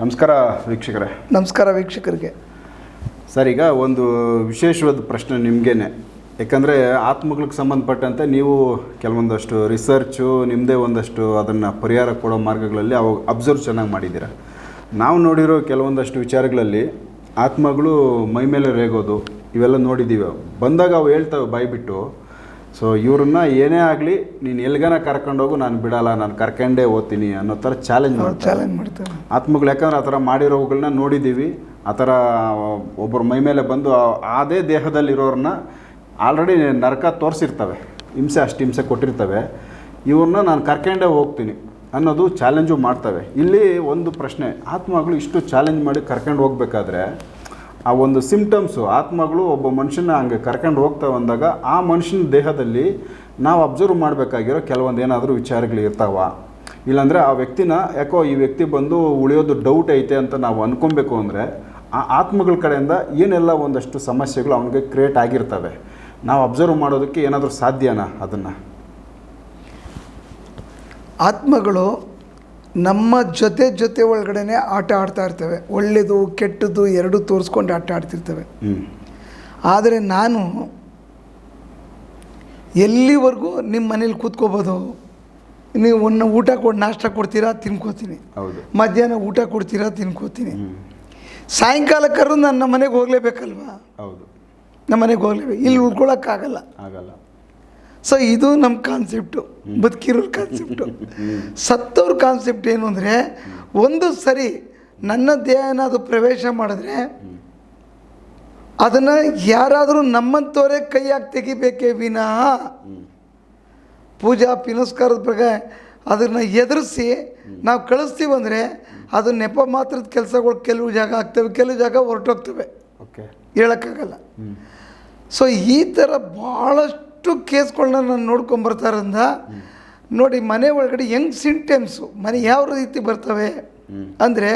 ನಮಸ್ಕಾರ ವೀಕ್ಷಕರೇ. ನಮಸ್ಕಾರ ವೀಕ್ಷಕರಿಗೆ. ಸರ್ ಈಗ ಒಂದು ವಿಶೇಷವಾದ ಪ್ರಶ್ನೆ ನಿಮಗೇನೆ. ಯಾಕಂದರೆ ಆತ್ಮಗಳಿಗೆ ಸಂಬಂಧಪಟ್ಟಂತೆ ನೀವು ಕೆಲವೊಂದಷ್ಟು ರಿಸರ್ಚು ನಿಮ್ಮದೇ ಒಂದಷ್ಟು ಅದನ್ನು ಪರಿಹಾರ ಕೊಡೋ ಮಾರ್ಗಗಳಲ್ಲಿ ಅವು ಅಬ್ಸರ್ವ್ ಚೆನ್ನಾಗಿ ಮಾಡಿದ್ದೀರ. ನಾವು ನೋಡಿರೋ ಕೆಲವೊಂದಷ್ಟು ವಿಚಾರಗಳಲ್ಲಿ ಆತ್ಮಗಳು ಮೈ ಮೇಲೆ ರೇಗೋದು ಇವೆಲ್ಲ ನೋಡಿದ್ದೀವಿ. ಬಂದಾಗ ಅವು ಹೇಳ್ತಾವೆ ಬಾಯ್ಬಿಟ್ಟು ಸೊ ಇವ್ರನ್ನ ಏನೇ ಆಗಲಿ ನೀನು ಎಲ್ಗನ ಕರ್ಕೊಂಡೋಗು ನಾನು ಬಿಡಲ್ಲ ನಾನು ಕರ್ಕೊಂಡೇ ಓದ್ತೀನಿ ಅನ್ನೋ ಥರ ಚಾಲೆಂಜ್ ಮಾಡ್ತಾರೆ. ಚಾಲೆಂಜ್ ಮಾಡ್ತಾರೆ. ಆತ್ಮಗಳು ಯಾಕಂದ್ರೆ ಆ ಥರ ಮಾಡಿರೋಗಳನ್ನ ನೋಡಿದ್ದೀವಿ. ಆ ಥರ ಒಬ್ಬರ ಮೈ ಮೇಲೆ ಬಂದು ಅದೇ ದೇಹದಲ್ಲಿರೋರನ್ನ ಆಲ್ರೆಡಿ ನರಕ ತೋರಿಸಿರ್ತವೆ. ಹಿಂಸೆ ಅಷ್ಟು ಹಿಂಸೆ ಕೊಟ್ಟಿರ್ತವೆ. ಇವ್ರನ್ನ ನಾನು ಕರ್ಕೊಂಡೇ ಹೋಗ್ತೀನಿ ಅನ್ನೋದು ಚಾಲೆಂಜು ಮಾಡ್ತವೆ. ಇಲ್ಲಿ ಒಂದು ಪ್ರಶ್ನೆ ಆತ್ಮಗಳು ಇಷ್ಟು ಚಾಲೆಂಜ್ ಮಾಡಿ ಕರ್ಕೊಂಡು ಹೋಗ್ಬೇಕಾದ್ರೆ ಆ ಒಂದು ಸಿಮ್ಟಮ್ಸು ಆತ್ಮಗಳು ಒಬ್ಬ ಮನುಷ್ಯನ ಹಂಗೆ ಕರ್ಕೊಂಡು ಹೋಗ್ತಾ ಬಂದಾಗ ಆ ಮನುಷ್ಯನ ದೇಹದಲ್ಲಿ ನಾವು ಅಬ್ಸರ್ವ್ ಮಾಡಬೇಕಾಗಿರೋ ಕೆಲವೊಂದು ಏನಾದರೂ ವಿಚಾರಗಳು ಇರ್ತಾವ. ಇಲ್ಲಾಂದರೆ ಆ ವ್ಯಕ್ತಿನ ಯಾಕೋ ಈ ವ್ಯಕ್ತಿ ಬಂದು ಉಳಿಯೋದು ಡೌಟ್ ಐತೆ ಅಂತ ನಾವು ಅಂದ್ಕೊಬೇಕು ಅಂದರೆ ಆ ಆತ್ಮಗಳ ಕಡೆಯಿಂದ ಏನೆಲ್ಲ ಒಂದಷ್ಟು ಸಮಸ್ಯೆಗಳು ಅವನಿಗೆ ಕ್ರಿಯೇಟ್ ಆಗಿರ್ತವೆ. ನಾವು ಅಬ್ಸರ್ವ್ ಮಾಡೋದಕ್ಕೆ ಏನಾದರೂ ಸಾಧ್ಯನಾ ಅದನ್ನು? ಆತ್ಮಗಳು ನಮ್ಮ ಜೊತೆ ಜೊತೆ ಒಳಗಡೆನೆ ಆಟ ಆಡ್ತಾ ಇರ್ತವೆ. ಒಳ್ಳೆಯದು ಕೆಟ್ಟದ್ದು ಎರಡೂ ತೋರಿಸ್ಕೊಂಡು ಆಟ ಆಡ್ತಿರ್ತವೆ. ಆದರೆ ನಾನು ಎಲ್ಲಿವರೆಗೂ ನಿಮ್ಮ ಮನೇಲಿ ಕೂತ್ಕೋಬೋದು? ನೀವು ಒಂದು ಊಟ ಕೊಡ್ ನಾಷ್ಟ ಕೊಡ್ತೀರಾ ತಿನ್ಕೋತೀನಿ. ಮಧ್ಯಾಹ್ನ ಊಟ ಕೊಡ್ತೀರಾ ತಿನ್ಕೋತೀನಿ. ಕರೆದು ನಾನು ನಮ್ಮ ಮನೆಗೆ ಹೋಗಲೇಬೇಕಲ್ವಾ? ಹೌದು. ನಮ್ಮ ಮನೆಗೆ ಹೋಗ್ಲೇಬೇಕು. ಇಲ್ಲಿ ಉಳ್ಕೊಳಕ್ಕಾಗಲ್ಲ. ಆಗಲ್ಲ. ಸೊ ಇದು ನಮ್ಮ ಕಾನ್ಸೆಪ್ಟು ಬದುಕಿರೋರ ಕಾನ್ಸೆಪ್ಟು ಸತ್ತವ್ರ ಕಾನ್ಸೆಪ್ಟ್ ಏನು ಅಂದರೆ ಒಂದು ಸರಿ ನನ್ನ ದೇಹನ ಅದು ಪ್ರವೇಶ ಮಾಡಿದ್ರೆ ಅದನ್ನು ಯಾರಾದರೂ ನಮ್ಮಂಥವರೇ ಕೈಯಾಗಿ ತೆಗಿಬೇಕೇ ವಿನಃ ಪೂಜಾ ಪಿನಸ್ಕಾರದ ಬಗ್ಗೆ ಅದನ್ನು ಎದುರಿಸಿ ನಾವು ಕಳಿಸ್ತೀವಂದರೆ ಅದು ನೆಪ ಮಾತ್ರದ ಕೆಲಸಗಳು ಕೆಲವು ಜಾಗ ಆಗ್ತವೆ ಕೆಲವು ಜಾಗ ಹೊರಟೋಗ್ತವೆ. ಓಕೆ ಹೇಳೋಕ್ಕಾಗಲ್ಲ. ಸೊ ಈ ಥರ ಭಾಳಷ್ಟು ಕೇಸ್ಗಳನ್ನ ನಾನು ನೋಡ್ಕೊಂಬರ್ತಾರಂದ ನೋಡಿ ಮನೆ ಒಳಗಡೆ ಹೆಂಗೆ ಸಿಂಟೆಮ್ಸು ಮನೆ ಯಾವ ರೀತಿ ಬರ್ತವೆ ಅಂದರೆ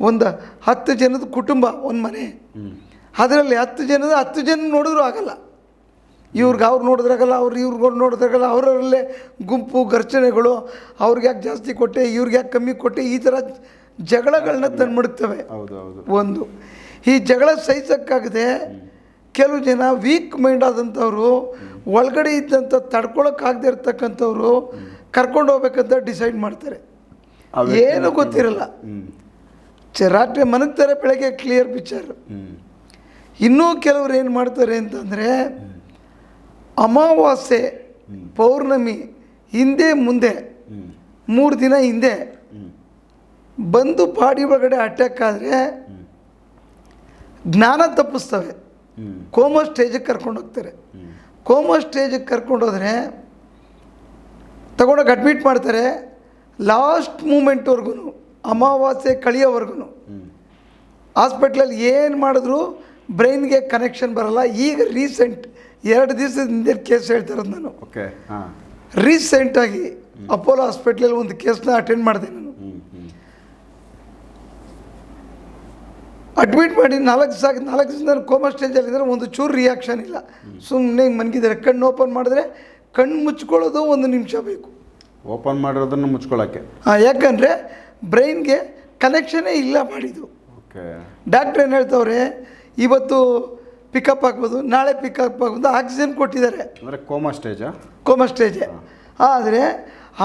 ಒಂದು ಹತ್ತು ಜನದ ಕುಟುಂಬ ಒಂದು ಮನೆ. ಅದರಲ್ಲಿ ಹತ್ತು ಜನದ ಹತ್ತು ಜನ ನೋಡಿದ್ರೂ ಆಗಲ್ಲ. ಇವ್ರಿಗೆ ಅವ್ರು ನೋಡಿದ್ರಾಗಲ್ಲ ಅವ್ರು ಇವ್ರಿಗೆ ನೋಡಿದ್ರಾಗಲ್ಲ ಅವರಲ್ಲೇ ಗುಂಪು ಘರ್ಷಣೆಗಳು ಅವ್ರಿಗೆ ಯಾಕೆ ಜಾಸ್ತಿ ಕೊಟ್ಟೆ ಇವ್ರಿಗೆ ಯಾಕೆ ಕಮ್ಮಿ ಕೊಟ್ಟೆ ಈ ಥರ ಜಗಳಗಳನ್ನ ತಂದ್ಬಿಡ್ತವೆ. ಹೌದು ಹೌದು. ಒಂದು. ಈ ಜಗಳ ಸಹಿಸೋಕ್ಕಾಗದೆ ಕೆಲವು ಜನ ವೀಕ್ ಮೈಂಡ್ ಆದಂಥವ್ರು ಒಳಗಡೆ ಇದ್ದಂಥ ತಡ್ಕೊಳಕ್ಕಾಗದೆ ಇರ್ತಕ್ಕಂಥವ್ರು ಕರ್ಕೊಂಡು ಹೋಗ್ಬೇಕಂತ ಡಿಸೈಡ್ ಮಾಡ್ತಾರೆ. ಏನು ಗೊತ್ತಿರಲ್ಲ. ರಾತ್ರಿ ಮನಗ್ತಾರೆ ಬೆಳಗ್ಗೆ ಕ್ಲಿಯರ್ ಪಿಕ್ಚರ್ ಇನ್ನೂ ಕೆಲವ್ರು ಏನು ಮಾಡ್ತಾರೆ ಅಂತಂದರೆ ಅಮಾವಾಸ್ಯೆ ಪೌರ್ಣಮಿ ಹಿಂದೆ ಮುಂದೆ ಮೂರು ದಿನ ಹಿಂದೆ ಬಂದು ಬಾಡಿ ಒಳಗಡೆ ಅಟ್ಯಾಕ್ ಆದರೆ ಜ್ಞಾನ ತಪ್ಪಿಸ್ತವೆ. ಕೋಮ ಸ್ಟೇಜಿಗೆ ಕರ್ಕೊಂಡು ಹೋಗ್ತಾರೆ. ಕೋಮಾ ಸ್ಟೇಜಿಗೆ ಕರ್ಕೊಂಡೋದ್ರೆ ತಗೊಂಡೋಗಿ ಅಡ್ಮಿಟ್ ಮಾಡ್ತಾರೆ ಲಾಸ್ಟ್ ಮೂಮೆಂಟ್ವರೆಗೂ ಅಮಾವಾಸ್ಯೆ ಕಳಿಯೋವರೆಗೂ. ಹಾಸ್ಪಿಟ್ಲಲ್ಲಿ ಏನು ಮಾಡಿದ್ರು ಬ್ರೈನ್ಗೆ ಕನೆಕ್ಷನ್ ಬರಲ್ಲ. ಈಗ ರೀಸೆಂಟ್ ಎರಡು ದಿವಸದ ಹಿಂದೆ ಕೇಸ್ ಹೇಳ್ತಿರೋದು ನಾನು. ಓಕೆ ಹಾಂ. ರೀಸೆಂಟಾಗಿ ಅಪೋಲೋ ಹಾಸ್ಪಿಟ್ಲಲ್ಲಿ ಒಂದು ಕೇಸ್ನ ಅಟೆಂಡ್ ಮಾಡಿದೆ ನಾನು. ಅಡ್ಮಿಟ್ ಮಾಡಿ ನಾಲ್ಕು ಸಾಕ ನಾಲ್ಕು ದಿವಸ ಕೋಮಾ ಸ್ಟೇಜಲ್ಲಿದ್ದರೆ ಒಂದು ಚೂರು ರಿಯಾಕ್ಷನ್ ಇಲ್ಲ. ಸುಮ್ಮನೆ ಮನ್ಗಿದ್ದಾರೆ ಕಣ್ಣು ಓಪನ್ ಮಾಡಿದ್ರೆ ಕಣ್ಣು ಮುಚ್ಕೊಳ್ಳೋದು ಒಂದು ನಿಮಿಷ ಬೇಕು. ಓಪನ್ ಮಾಡಿರೋದನ್ನು ಮುಚ್ಕೊಳ್ಳೋಕ್ಕೆ ಹಾಂ ಯಾಕಂದರೆ ಬ್ರೈನ್ಗೆ ಕನೆಕ್ಷನೇ ಇಲ್ಲ ಮಾಡಿದ್ದು. ಓಕೆ. ಡಾಕ್ಟ್ರ್ ಏನು ಹೇಳ್ತವ್ರೆ ಇವತ್ತು ಪಿಕಪ್ ಆಗ್ಬೋದು ನಾಳೆ ಪಿಕಪ್ ಆಗ್ಬೋದು ಆಕ್ಸಿಜನ್ ಕೊಟ್ಟಿದ್ದಾರೆ. ಅಂದರೆ ಕೋಮಾ ಸ್ಟೇಜಾ ಕೋಮಾ ಸ್ಟೇಜೆ ಆದರೆ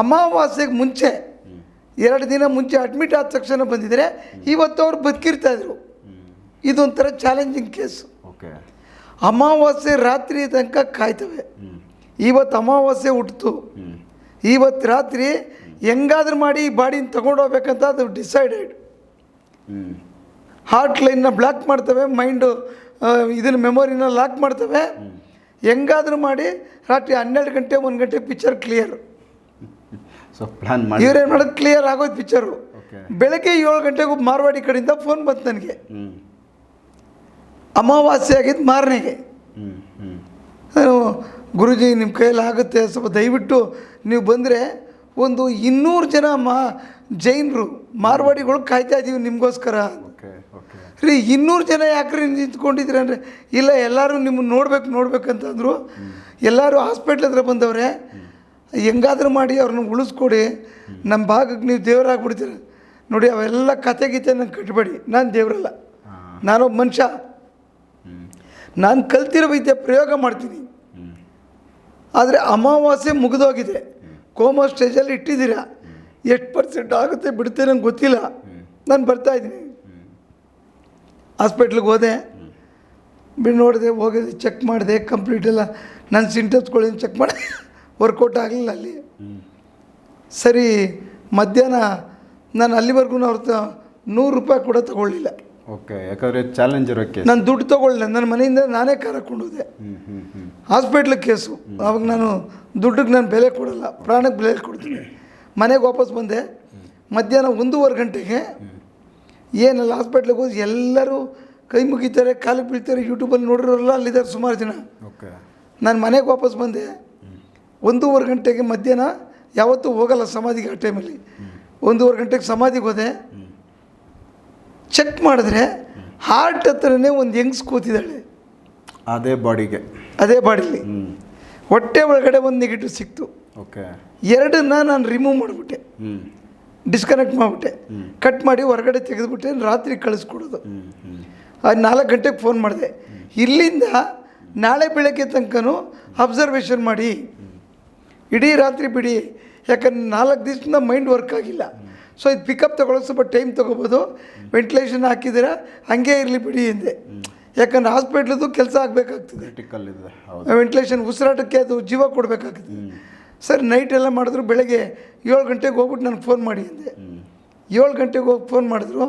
ಅಮಾವಾಸ್ಯೆಗೆ ಮುಂಚೆ ಎರಡು ದಿನ ಮುಂಚೆ ಅಡ್ಮಿಟ್ ಆದ ತಕ್ಷಣ ಬಂದಿದ್ದರೆ ಇವತ್ತು ಅವ್ರು ಬದುಕಿರ್ತಾಯಿದ್ರು ಇದೊಂಥರ ಚಾಲೆಂಜಿಂಗ್ ಕೇಸ್ ಓಕೆ ಅಮಾವಾಸ್ಯೆ ರಾತ್ರಿ ತನಕ ಕಾಯ್ತವೆ. ಇವತ್ತು ಅಮಾವಾಸ್ಯೆ ಹುಟ್ಟಿತು ಇವತ್ತು ರಾತ್ರಿ ಹೆಂಗಾದ್ರೂ ಮಾಡಿ ಈ ಬಾಡಿನ ತಗೊಂಡೋಗ್ಬೇಕಂತ ಅದು ಡಿಸೈಡೆಡ್ ಹಾರ್ಟ್ ಲೈನ್ನ ಬ್ಲಾಕ್ ಮಾಡ್ತವೆ ಮೈಂಡು ಇದನ್ನ ಮೆಮೊರಿನ ಲಾಕ್ ಮಾಡ್ತವೆ. ಹೆಂಗಾದ್ರೂ ಮಾಡಿ ರಾತ್ರಿ ಹನ್ನೆರಡು ಗಂಟೆ ಒಂದು ಗಂಟೆ ಪಿಕ್ಚರ್ ಕ್ಲಿಯರ್ ಸೊ ಪ್ಲಾನ್ ಮಾಡಿ. ಇವ್ರೇನು ಮಾಡೋದು? ಕ್ಲಿಯರ್ ಆಗೋದು ಪಿಕ್ಚರು ಬೆಳಗ್ಗೆ ಏಳು ಗಂಟೆಗೂ ಮಾರ್ವಾಡಿ ಕಡೆಯಿಂದ ಫೋನ್ ಬಂತು ನನಗೆ. ಅಮಾವಾಸ್ಯೆ ಆಗಿದ್ದು ಮಾರನೆಗೆ ಗುರುಜಿ ನಿಮ್ಮ ಕೈಯಲ್ಲಿ ಆಗುತ್ತೆ ಸ್ವಲ್ಪ ದಯವಿಟ್ಟು ನೀವು ಬಂದರೆ ಒಂದು ಇನ್ನೂರು ಜನ ಮಾ ಜೈನರು ಮಾರ್ವಾಡಿಗಳು ಕಾಯ್ತಾ ಇದ್ದೀವಿ ನಿಮಗೋಸ್ಕರ. ರೀ ಇನ್ನೂರು ಜನ ಯಾಕ್ರಿ ನಿಂತ್ಕೊಂಡಿದ್ದೀರಿ ಅಂದರೆ ಇಲ್ಲ ಎಲ್ಲರೂ ನಿಮ್ಮನ್ನು ನೋಡ್ಬೇಕು ನೋಡ್ಬೇಕಂತಂದರು ಎಲ್ಲರೂ ಹಾಸ್ಪಿಟ್ಲ್ ಹತ್ರ ಬಂದವ್ರೆ ಹೆಂಗಾದ್ರೂ ಮಾಡಿ ಅವ್ರನ್ನ ಉಳಿಸ್ಕೊಡಿ. ನಮ್ಮ ಭಾಗಕ್ಕೆ ನೀವು ದೇವರಾಗ್ಬಿಡ್ತೀರ. ನೋಡಿ ಅವೆಲ್ಲ ಕತೆ ಗೀತೆ ನಂಗೆ ಕಟ್ಟಬೇಡಿ ನಾನು ದೇವರಲ್ಲ. ನಾನೊಬ್ಬ ಮನುಷ್ಯ. ನಾನು ಕಲ್ತಿರೋ ವಿದ್ಯೆ ಪ್ರಯೋಗ ಮಾಡ್ತೀನಿ. ಆದರೆ ಅಮಾವಾಸ್ಯೆ ಮುಗಿದೋಗಿದೆ. ಕೋಮಾ ಸ್ಟೇಜಲ್ಲಿ ಇಟ್ಟಿದ್ದೀರಾ? ಎಷ್ಟು ಪರ್ಸೆಂಟ್ ಆಗುತ್ತೆ ಬಿಡುತ್ತೆ ನಂಗೆ ಗೊತ್ತಿಲ್ಲ. ನಾನು ಬರ್ತಾ ಇದ್ದೀನಿ. ಹಾಸ್ಪಿಟ್ಲಿಗೆ ಹೋದೆ. ಬಿಡ್ ನೋಡಿದೆ ಹೋಗಿದೆ ಚೆಕ್ ಮಾಡಿದೆ, ಕಂಪ್ಲೀಟ್ ಎಲ್ಲ. ನನ್ನ ಸಿಂಟಮ್ಸ್ಗಳೇನು ಚೆಕ್ ಮಾಡಿ, ವರ್ಕೌಟ್ ಆಗಲಿಲ್ಲ ಅಲ್ಲಿ. ಸರಿ, ಮಧ್ಯಾಹ್ನ ನಾನು ಅಲ್ಲಿವರೆಗೂ ಅವ್ರ ನೂರು ರೂಪಾಯಿ ಕೂಡ ತಗೊಳ್ಳಿಲ್ಲ. ಓಕೆ ಯಾಕಂದರೆ ಚಾಲೆಂಜ್ ಇರೋ ಕೇಸ್ ನಾನು ದುಡ್ಡು ತೊಗೊಳ್ಳೆ ನನ್ನ ಮನೆಯಿಂದ ನಾನೇ ಕರ್ಕೊಂಡೋದೆ ಹಾಸ್ಪಿಟ್ಲಿಗೆ ಕೇಸು ಅವಾಗ ನಾನು ದುಡ್ಡಿಗೆ ನಾನು ಬೆಲೆ ಕೊಡಲ್ಲ. ಪ್ರಾಣಕ್ಕೆ ಬೆಲೆ ಕೊಡ್ತೀನಿ. ಮನೆಗೆ ವಾಪಸ್ ಬಂದೆ. ಮಧ್ಯಾಹ್ನ ಒಂದೂವರೆ ಗಂಟೆಗೆ ಏನಲ್ಲ ಹಾಸ್ಪಿಟ್ಲಿಗೆ ಹೋಗಿ ಎಲ್ಲರೂ ಕೈ ಮುಗಿತಾರೆ ಕಾಲು ಬೀಳ್ತಾರೆ. ಯೂಟ್ಯೂಬಲ್ಲಿ ನೋಡಿರೋಲ್ಲ ಅಲ್ಲಿದ್ದಾರೆ ಸುಮಾರು ಜನ. ಓಕೆ. ನಾನು ಮನೆಗೆ ವಾಪಸ್ ಬಂದೆ. ಒಂದೂವರೆ ಗಂಟೆಗೆ ಮಧ್ಯಾಹ್ನ ಯಾವತ್ತೂ ಹೋಗಲ್ಲ ಸಮಾಧಿಗೆ ಆ ಟೈಮಲ್ಲಿ ಒಂದೂವರೆ ಗಂಟೆಗೆ ಸಮಾಧಿಗೆ ಹೋದೆ. ಚೆಕ್ ಮಾಡಿದ್ರೆ ಹಾರ್ಟ್ ಹತ್ರನೇ ಒಂದು ಹೆಂಗ್ಸ್ ಕೂತಿದ್ದಾಳೆ. ಅದೇ ಬಾಡಿಗೆ. ಅದೇ ಬಾಡಿಲಿ ಹೊಟ್ಟೆ ಒಳಗಡೆ ಒಂದು ನೆಗೆಟಿವ್ ಸಿಕ್ತು. ಓಕೆ ಎರಡನ್ನ ನಾನು ರಿಮೂವ್ ಮಾಡಿಬಿಟ್ಟೆ. ಡಿಸ್ಕನೆಕ್ಟ್ ಮಾಡಿಬಿಟ್ಟೆ. ಕಟ್ ಮಾಡಿ ಹೊರಗಡೆ ತೆಗೆದುಬಿಟ್ಟೆ ರಾತ್ರಿ ಕಳಿಸ್ಕೊಡೋದು. ಆ ಅದು ನಾಲ್ಕು ಗಂಟೆಗೆ ಫೋನ್ ಮಾಡಿದೆ. ಇಲ್ಲಿಂದ ನಾಳೆ ಬೆಳಗ್ಗೆ ತನಕನೂ ಅಬ್ಸರ್ವೇಷನ್ ಮಾಡಿ. ಇಡೀ ರಾತ್ರಿ ಬಿಡಿ. ಯಾಕಂದ್ರೆ ನಾಲ್ಕು ದಿವಸದಿಂದ ಮೈಂಡ್ ವರ್ಕ್ ಆಗಿಲ್ಲ. ಸೊ ಇದು ಪಿಕಪ್ ತೊಗೊಳಕ್ಕೆ ಸ್ವಲ್ಪ ಟೈಮ್ ತೊಗೋಬೋದು. ವೆಂಟಿಲೇಷನ್ ಹಾಕಿದ್ದೀರಾ? ಹಂಗೆ ಇರಲಿ ಬಿಡಿ ಹಿಂದೆ ಯಾಕಂದ್ರೆ ಹಾಸ್ಪಿಟ್ಲದು ಕೆಲಸ ಆಗಬೇಕಾಗ್ತದೆ. ಇದೆ ವೆಂಟಿಲೇಷನ್ ಉಸಿರಾಟಕ್ಕೆ ಅದು ಜೀವ ಕೊಡಬೇಕಾಗ್ತದೆ. ಸರ್ ನೈಟ್ ಎಲ್ಲ ಮಾಡಿದ್ರು ಬೆಳಗ್ಗೆ ಏಳು ಗಂಟೆಗೆ ಹೋಗ್ಬಿಟ್ಟು ನನಗೆ ಫೋನ್ ಮಾಡಿ ಅಂದೆ ಏಳು ಗಂಟೆಗೆ ಹೋಗಿ ಫೋನ್ ಮಾಡಿದ್ರು.